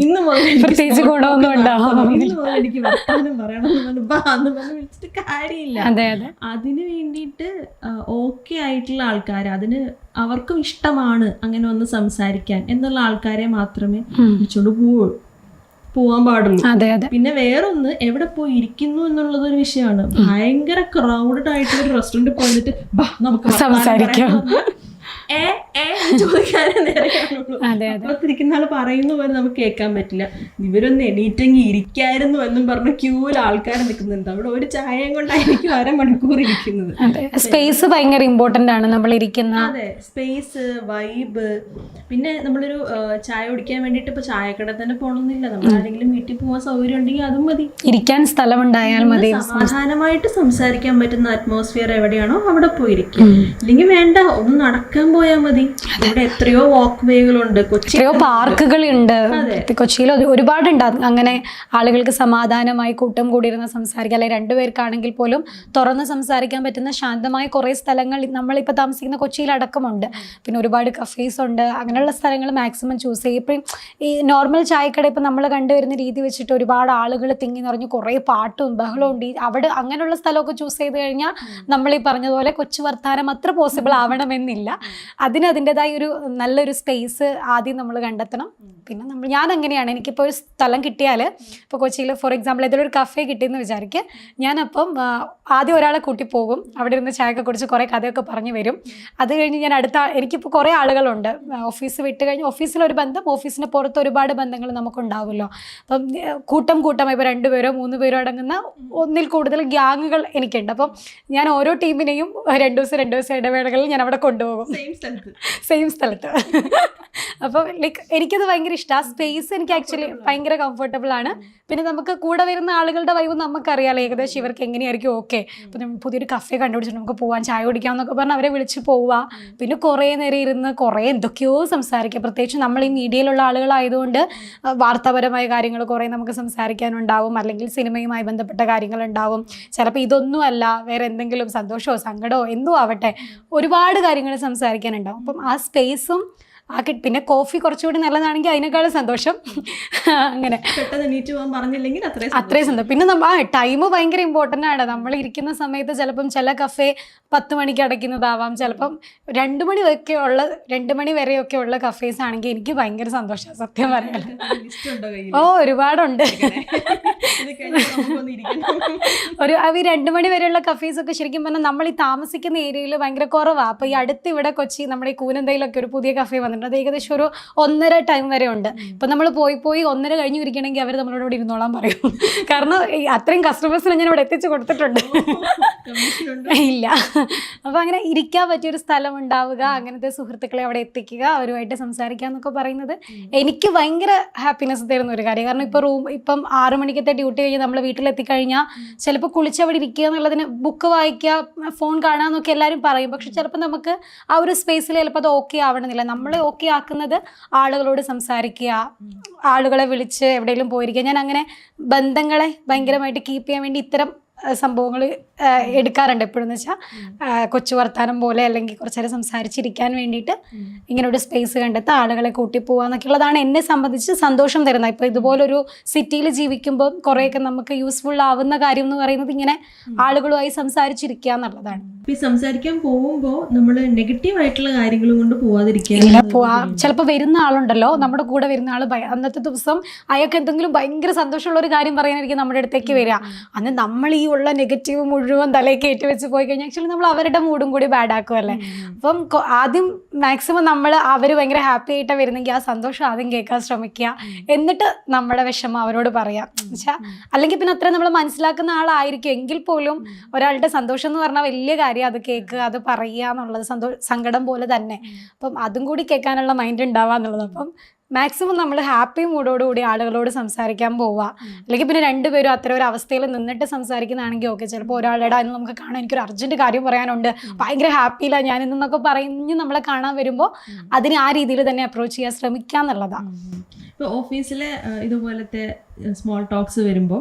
ഇന്ന് മുതൽ എനിക്ക് പ്രത്യേകിച്ച് ഗുണമൊന്നും ഉണ്ടാവും. ഇന്ന് മുതൽ എനിക്ക് വർത്താനം പറയണം എന്ന് പറഞ്ഞ് എന്ന് പറഞ്ഞ് വിളിച്ചിട്ട് കാര്യമില്ല. അതെ അതെ. അതിന് വേണ്ടിയിട്ട് ഓക്കെ ആയിട്ടുള്ള ആൾക്കാർ അതിന് അവർക്കും ഇഷ്ടമാണ് അങ്ങനെ ഒന്ന് സംസാരിക്കാൻ എന്നുള്ള ആൾക്കാരെ മാത്രമേ ഉം. വിളിച്ചോണ്ട് പോവുള്ളൂ പോവാൻ പാടുള്ളൂ. അതെ അതെ. പിന്നെ വേറൊന്ന് എവിടെ പോയി ഇരിക്കുന്നു എന്നുള്ളത് ഒരു വിഷയമാണ്. ഭയങ്കര ക്രൗഡഡ് ആയിട്ട് ഒരു റെസ്റ്റോറന്റ് പോയിട്ട് നമുക്ക് സംസാരിക്കാം. പറയാം" എന്ന് പറഞ്ഞാൽ, ഏ ഏ ചോദിക്കാനേ നേരെ കാണുള്ളൂ ആൾ പറയുന്ന പോലെ നമുക്ക് കേൾക്കാൻ പറ്റില്ല. ഇവരൊന്ന് എണീറ്റെങ്കിൽ ഇരിക്കായിരുന്നു എന്നും പറഞ്ഞ് ക്യൂവിൽ ആൾക്കാർ നിൽക്കുന്നുണ്ട്. അവിടെ ഒരു ചായയും കൊണ്ടായിരിക്കും അരമണിക്കൂർ ഇരിക്കുന്നത്. സ്പേസ് ഭയങ്കര ഇമ്പോർട്ടന്റ് ആണ് നമ്മൾ ഇരിക്കുന്ന. അതെ സ്പേസ് വൈബ് പിന്നെ നമ്മളൊരു ചായ കുടിക്കാൻ വേണ്ടിയിട്ട് ഇപ്പൊ ചായക്കട തന്നെ പോകണമെന്നില്ല നമ്മൾ ആരെങ്കിലും വീട്ടിൽ പോകാൻ സൗകര്യം ഉണ്ടെങ്കിൽ അതും മതി. ഇരിക്കാൻ സ്ഥലം ഉണ്ടായാൽ മതി. സമാധാനമായിട്ട് സംസാരിക്കാൻ പറ്റുന്ന അറ്റ്മോസ്ഫിയർ എവിടെയാണോ അവിടെ പോയിരിക്കും അല്ലെങ്കിൽ വേണ്ട ഒന്ന് നടക്കാൻ പോയാൽ മതി. ഇവിടെ എത്രയോ വാക്ക് വേകളുണ്ട് കൊച്ചി എത്രയോ പാർക്കുകളുണ്ട്. കൊച്ചിയിൽ ഒരു- ഒരുപാടുണ്ട്. അങ്ങനെ ആളുകൾക്ക് സമാധാനമായി കൂട്ടം കൂടിയിരുന്ന് സംസാരിക്കാം അല്ലെങ്കിൽ രണ്ടുപേർക്കാണെങ്കിൽ പോലും തുറന്ന് സംസാരിക്കാൻ പറ്റുന്ന ശാന്തമായ കുറേ സ്ഥലങ്ങൾ നമ്മളിപ്പോൾ താമസിക്കുന്ന കൊച്ചിയിൽ അടക്കമുണ്ട്. പിന്നെ ഒരുപാട് കഫേസ് ഉണ്ട്. അങ്ങനെയുള്ള സ്ഥലങ്ങൾ മാക്സിമം ചൂസ് ചെയ്യും. ഇപ്പം ഈ നോർമൽ ചായക്കട ഇപ്പം നമ്മൾ കണ്ടുവരുന്ന രീതി വെച്ചിട്ട് ഒരുപാട് ആളുകൾ തിങ്ങി നിറഞ്ഞ് കുറേ പാട്ടും ബഹളവും ഉണ്ട്. അവിടെ അങ്ങനെയുള്ള സ്ഥലമൊക്കെ ചൂസ് ചെയ്ത് കഴിഞ്ഞാൽ നമ്മൾ ഈ പറഞ്ഞതുപോലെ കൊച്ചു വർത്താനം അത്ര പോസിബിൾ ആവണമെന്നില്ല. അതിന് അതിന്റെതായ ഒരു നല്ലൊരു സ്പേസ് ആദ്യം നമ്മൾ കണ്ടെത്തണം. പിന്നെ നമ്മൾ ഞാൻ അങ്ങനെയാണ് എനിക്കിപ്പോൾ ഒരു സ്ഥലം കിട്ടിയാൽ ഇപ്പോൾ കൊച്ചിയിൽ ഫോർ എക്സാമ്പിൾ ഏതെങ്കിലും ഒരു കഫേ കിട്ടിയെന്ന് വിചാരിക്കുക ഞാനപ്പം ആദ്യം ഒരാളെ കൂട്ടി പോകും. അവിടെ ഇരുന്ന് ചായയൊക്കെ കുടിച്ച് കുറേ കഥയൊക്കെ പറഞ്ഞു വരും. അത് കഴിഞ്ഞ് ഞാൻ അടുത്ത എനിക്കിപ്പോൾ കുറേ ആളുകളുണ്ട്. ഓഫീസ് വിട്ട് കഴിഞ്ഞ് ഓഫീസിലൊരു ബന്ധം ഓഫീസിന് പുറത്ത് ഒരുപാട് ബന്ധങ്ങൾ നമുക്കുണ്ടാവുമല്ലോ. അപ്പം കൂട്ടം കൂട്ടം ഇപ്പോൾ രണ്ടുപേരോ മൂന്ന് പേരോ അടങ്ങുന്ന ഒന്നിൽ കൂടുതൽ ഗ്യാങ്ങുകൾ എനിക്കുണ്ട്. അപ്പം ഞാൻ ഓരോ ടീമിനെയും രണ്ട് ദിവസം രണ്ട് ദിവസം ഇടവേളകളിൽ ഞാൻ അവിടെ കൊണ്ടുപോകും. സെയിം സ്ഥലത്ത്. അപ്പോൾ ലൈക്ക് എനിക്കത് ഭയങ്കര ഇഷ്ടമാണ് ആ സ്പേസ് എനിക്ക് ആക്ച്വലി ഭയങ്കര കംഫർട്ടബിൾ ആണ്. പിന്നെ നമുക്ക് കൂടെ വരുന്ന ആളുകളുടെ വൈബ് നമുക്കറിയാലോ. ഏകദേശം ഇവർക്ക് എങ്ങനെയായിരിക്കും ഓക്കെ അപ്പോൾ നമ്മൾ പുതിയൊരു കഫേ കണ്ടുപിടിച്ചിട്ട് നമുക്ക് പോവാൻ ചായ കുടിക്കാം എന്നൊക്കെ പറഞ്ഞ് അവരെ വിളിച്ച് പോവുക പിന്നെ കുറേ നേരം ഇരുന്ന് കുറേ എന്തൊക്കെയോ സംസാരിക്കുക പ്രത്യേകിച്ച് നമ്മൾ ഈ മീഡിയയിലുള്ള ആളുകളായതുകൊണ്ട് വാർത്താപരമായ കാര്യങ്ങൾ കുറേ നമുക്ക് സംസാരിക്കാനുണ്ടാവും. അല്ലെങ്കിൽ സിനിമയുമായി ബന്ധപ്പെട്ട കാര്യങ്ങളുണ്ടാവും. ചിലപ്പോൾ ഇതൊന്നുമല്ല. വേറെ എന്തെങ്കിലും സന്തോഷമോ സങ്കടമോ എന്തോ ആവട്ടെ. ഒരുപാട് കാര്യങ്ങൾ സംസാരിക്കാനുണ്ടാവും. അപ്പം ആ സ്പേസും ആ പിന്നെ കോഫി കുറച്ചുകൂടി നല്ലതാണെങ്കിൽ അതിനേക്കാളും സന്തോഷം. അങ്ങനെ. പെട്ടെന്ന് എണീറ്റ് പോകാൻ പറഞ്ഞില്ലെങ്കിൽ അത്രയും അത്രയും സന്തോഷം. പിന്നെ ആ ടൈം ഭയങ്കര ഇമ്പോർട്ടന്റ് ആണ് നമ്മൾ ഇരിക്കുന്ന സമയത്ത് ചിലപ്പം ചില കഫേ പത്ത് മണിക്ക് അടയ്ക്കുന്നതാവാം. ചിലപ്പം രണ്ട് മണി ഒക്കെ ഉള്ള രണ്ട് മണി വരെയൊക്കെ ഉള്ള കഫേസ് ആണെങ്കിൽ എനിക്ക് ഭയങ്കര സന്തോഷമാണ് സത്യം പറയാൻ. ഓ ഒരുപാടുണ്ട്. ഒരു അവ ഈ രണ്ട് മണി വരെയുള്ള കഫേസ് ഒക്കെ ശരിക്കും പറഞ്ഞാൽ നമ്മൾ ഈ താമസിക്കുന്ന ഏരിയയിൽ ഭയങ്കര കുറവാണ് അപ്പോൾ ഈ അടുത്ത് ഇവിടെ കൊച്ചി നമ്മുടെ ഈ കൂനന്തയിലൊക്കെ ഒരു പുതിയ കഫേ വന്നിട്ടുണ്ട്. അത് ഏകദേശം ഒരു ഒന്നര ടൈം വരെ ഉണ്ട്. ഇപ്പം നമ്മൾ പോയി പോയി ഒന്നര കഴിഞ്ഞ് ഇരിക്കണമെങ്കിൽ അവർ നമ്മളോട് ഇവിടെ ഇരുന്നോളാൻ പറയും. കാരണം അത്രയും കസ്റ്റമേഴ്സിനെ ഞാൻ ഇവിടെ എത്തിച്ചു കൊടുത്തിട്ടുണ്ട്. ഇല്ല. അപ്പോൾ അങ്ങനെ ഇരിക്കാൻ പറ്റിയൊരു സ്ഥലം ഉണ്ടാവുക അങ്ങനത്തെ സുഹൃത്തുക്കളെ അവിടെ എത്തിക്കുക അവരുമായിട്ട് സംസാരിക്കുക എന്നൊക്കെ പറയുന്നത് എനിക്ക് ഭയങ്കര ഹാപ്പിനെസ് തരുന്ന ഒരു കാര്യം. കാരണം ഇപ്പോൾ റൂം ഇപ്പം ആറ് മണിക്കത്തെ ഡ്യൂട്ടി കഴിഞ്ഞ് നമ്മൾ വീട്ടിലെത്തിക്കഴിഞ്ഞാൽ ചിലപ്പോൾ കുളിച്ച് അവിടെ ഇരിക്കുക എന്നുള്ളതിന് ബുക്ക് വായിക്കുക ഫോൺ കാണാമെന്നൊക്കെ എല്ലാവരും പറയും. പക്ഷെ ചിലപ്പോൾ നമുക്ക് ആ ഒരു സ്പേസിൽ ചിലപ്പോൾ അത് ഓക്കെ ആവണമെന്നില്ല. നമ്മളെ ഓക്കെ ആക്കുന്നത് ആളുകളോട് സംസാരിക്കുക. ആളുകളെ വിളിച്ച് എവിടെയെങ്കിലും പോയിരിക്കുക. ഞാൻ അങ്ങനെ ബന്ധങ്ങളെ ഭയങ്കരമായിട്ട് കീപ്പ് ചെയ്യാൻ വേണ്ടി ഇത്തരം സംഭവങ്ങൾ എടുക്കാറുണ്ട്. എപ്പോഴെന്ന് വെച്ചാൽ കൊച്ചു വർത്താനം പോലെ അല്ലെങ്കിൽ കുറച്ച് നേരം സംസാരിച്ചിരിക്കാൻ വേണ്ടിയിട്ട് ഇങ്ങനെ ഒരു സ്പേസ് കണ്ടെത്തുക ആളുകളെ കൂട്ടി പോവുക എന്നൊക്കെ ഉള്ളതാണ് എന്നെ സംബന്ധിച്ച് സന്തോഷം തരുന്നത്. ഇപ്പോൾ ഇതുപോലൊരു സിറ്റിയിൽ ജീവിക്കുമ്പോൾ കുറേയൊക്കെ നമുക്ക് യൂസ്ഫുൾ ആവുന്ന കാര്യം എന്ന് പറയുന്നത് ഇങ്ങനെ ആളുകളുമായി സംസാരിച്ചിരിക്കുക എന്നുള്ളതാണ് ഈ സംസാരിക്കാൻ പോകുമ്പോൾ നമ്മൾ നെഗറ്റീവ് ആയിട്ടുള്ള കാര്യങ്ങൾ കൊണ്ട് പോവാതിരിക്കുക പോവാ. ചിലപ്പോൾ വരുന്ന ആളുണ്ടല്ലോ നമ്മുടെ കൂടെ വരുന്ന ആൾ അന്നത്തെ ദിവസം അയാൾക്ക് എന്തെങ്കിലും ഭയങ്കര സന്തോഷമുള്ള ഒരു കാര്യം പറയാനായിരിക്കും നമ്മുടെ അടുത്തേക്ക് വരിക. അന്ന് നമ്മൾ ഈ ഉള്ള നെഗറ്റീവ് മുഴുവൻ തലയിൽ കയറ്റി വെച്ച് പോയി കഴിഞ്ഞാൽ ആക്ച്വലി നമ്മൾ അവരുടെ മൂഡും കൂടി ബാഡ് ആക്കുമല്ലേ അപ്പം ആദ്യം മാക്സിമം നമ്മൾ അവർ ഭയങ്കര ഹാപ്പി ആയിട്ടാണ് വരുന്നെങ്കിൽ ആ സന്തോഷം ആദ്യം കേൾക്കാൻ ശ്രമിക്കുക. എന്നിട്ട് നമ്മുടെ വിഷമം അവരോട് പറയാം. വെച്ചാൽ അല്ലെങ്കിൽ പിന്നെ അത്രയും നമ്മൾ മനസ്സിലാക്കുന്ന ആളായിരിക്കും. എങ്കിൽ പോലും ഒരാളുടെ സന്തോഷം എന്ന് പറഞ്ഞാൽ വലിയ കാര്യം. അത് കേൾക്കുക അത് പറയുക എന്നുള്ളത് സന്തോഷം സങ്കടം പോലെ തന്നെ. അപ്പം അതും കൂടി കേൾക്കാനുള്ള മൈൻഡ് ഉണ്ടാവുക എന്നുള്ളത്. അപ്പം മാക്സിമം നമ്മൾ ഹാപ്പി മൂഡോടുകൂടി ആളുകളോട് സംസാരിക്കാൻ പോവുക. അല്ലെങ്കിൽ പിന്നെ രണ്ടുപേരും അത്ര ഒരു അവസ്ഥയിൽ നിന്നിട്ട് സംസാരിക്കുന്നതാണെങ്കിൽ ഓക്കെ ചിലപ്പോൾ ഒരാളുടെ ഇന്ന് നമുക്ക് കാണാൻ എനിക്കൊരു അർജന്റ് കാര്യം പറയാനുണ്ട്. ഭയങ്കര ഹാപ്പിയില്ല ഞാൻ ഇന്നൊക്കെ പറഞ്ഞ് നമ്മളെ കാണാൻ വരുമ്പോൾ അതിന് ആ രീതിയിൽ തന്നെ അപ്രോച്ച് ചെയ്യാൻ ശ്രമിക്കുക എന്നുള്ളതാണ് ഇപ്പൊ ഓഫീസിലെ ഇതുപോലത്തെ സ്മോൾ ടോക്സ് വരുമ്പോൾ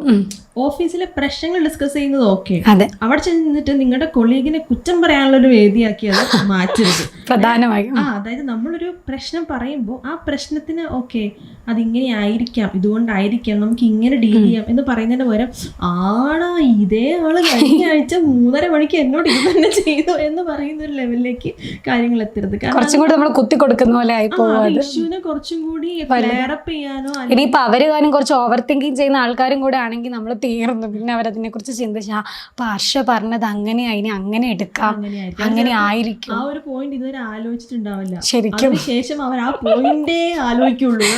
ഓഫീസിലെ പ്രശ്നങ്ങൾ ഡിസ്കസ് ചെയ്യുന്നത് ഓക്കെ അവിടെ ചെന്നിട്ട് നിങ്ങളുടെ കൊളീഗിനെ കുറ്റം പറയാനുള്ള ഒരു വേദിയാക്കി അത് മാറ്റരുത്. പ്രധാനമായും. ആ അതായത് നമ്മളൊരു പ്രശ്നം പറയുമ്പോൾ ആ പ്രശ്നത്തിന് ഓക്കെ അതിങ്ങനെ ആയിരിക്കാം ഇതുകൊണ്ടായിരിക്കാം നമുക്ക് ഇങ്ങനെ ഡീൽ ചെയ്യാം എന്ന് പറയുന്നതിന് പകരം ആടാ ഇതേ ആൾ കഴിഞ്ഞ ആഴ്ച മൂന്നര മണിക്ക് എന്നോട് ഇത് തന്നെ ചെയ്തു എന്ന് പറയുന്ന ഒരു ലെവലിലേക്ക് കാര്യങ്ങൾ എത്തരുത്. കാരണം കുറച്ചും കൂടി നമ്മൾ കുത്തി കൊടുക്കുന്ന പോലെ ആയി ഇഷ്യൂവിനെ കുറച്ചും കൂടി ക്ലിയറപ്പ് ചെയ്യാനോ അവർ കാര്യം കുറച്ച് ഓവർ തിങ്കിങ് ചെയ്യുന്ന ആൾക്കാരും കൂടെ ആണെങ്കിൽ നമ്മൾ തീർന്നു. പിന്നെ അവരതിനെ കുറിച്ച് ചിന്തിച്ചാൽ അപ്പൊ ഹർഷ പറഞ്ഞത് അങ്ങനെ അതിനെ അങ്ങനെ എടുക്കാം. അങ്ങനെ ആയിരിക്കും ആ ഒരു പോയിന്റ് ഇതുവരെ ആലോചിച്ചിട്ടുണ്ടാവില്ല. ശരിക്കും. ശേഷം അവർ ആ പോയിന്റേ ആലോചിക്കുള്ളൂ.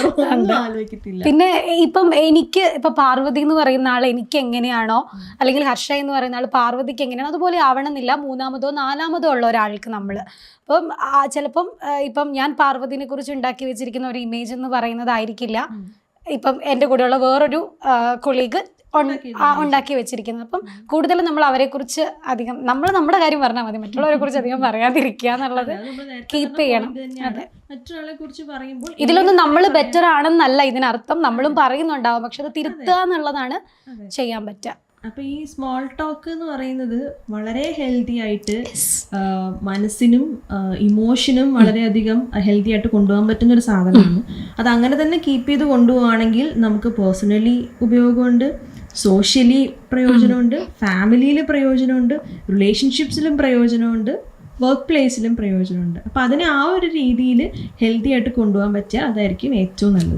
ആലോചിക്കത്തില്ല. പിന്നെ ഇപ്പം എനിക്ക് ഇപ്പൊ പാർവതി എന്ന് പറയുന്ന ആൾ എനിക്ക് എങ്ങനെയാണോ അല്ലെങ്കിൽ ഹർഷ എന്ന് പറയുന്ന ആൾ പാർവതിക്ക് എങ്ങനെയാണോ അതുപോലെ ആവണമെന്നില്ല മൂന്നാമതോ നാലാമതോ ഉള്ള ഒരാൾക്ക് നമ്മൾ അപ്പം ചിലപ്പം ഇപ്പം ഞാൻ പാർവതിനെ കുറിച്ച് ഉണ്ടാക്കി വെച്ചിരിക്കുന്ന ഒരു ഇമേജ് എന്ന് പറയുന്നതായിരിക്കില്ല. ഇപ്പം എന്റെ കൂടെയുള്ള വേറൊരു കൊളീഗ് ഉണ്ടാക്കി വെച്ചിരിക്കുന്നത് അപ്പം കൂടുതലും നമ്മൾ അവരെ കുറിച്ച് അധികം നമ്മൾ നമ്മുടെ കാര്യം പറഞ്ഞാൽ മതി. മറ്റുള്ളവരെ കുറിച്ച് അധികം പറയാതിരിക്കുക എന്നുള്ളത് പറഞ്ഞ ചെയ്യണം. അതെ. മറ്റൊരാളെ കുറിച്ച് പറയുമ്പോൾ ഇതിലൊന്നും നമ്മൾ ബെറ്റർ ആണെന്നല്ല ഇതിനർത്ഥം. നമ്മളും പറയുന്നുണ്ടാവും. പക്ഷെ അത് തിരുത്തുക എന്നുള്ളതാണ് ചെയ്യാൻ പറ്റുക. അപ്പൊ ഈ സ്മോൾ ടോക്ക് എന്ന് പറയുന്നത് വളരെ ഹെൽത്തി ആയിട്ട് മനസ്സിനും ഇമോഷനും വളരെയധികം ഹെൽത്തി ആയിട്ട് കൊണ്ടുപോകാൻ പറ്റുന്ന ഒരു സാധനമാണ്. അത് അങ്ങനെ തന്നെ കീപ്പ് ചെയ്ത് കൊണ്ടുപോവാണെങ്കിൽ നമുക്ക് പേഴ്സണലി ഉപയോഗമുണ്ട് സോഷ്യലി പ്രയോജനമുണ്ട് ഫാമിലിയിൽ പ്രയോജനമുണ്ട് റിലേഷൻഷിപ്സിലും പ്രയോജനമുണ്ട് വർക്ക് പ്ലേസിലും പ്രയോജനമുണ്ട്. അപ്പോൾ അതിനെ ആ ഒരു രീതിയിൽ ഹെൽത്തി ആയിട്ട് കൊണ്ടുപോകാൻ പറ്റുക അതായിരിക്കും ഏറ്റവും നല്ലത്.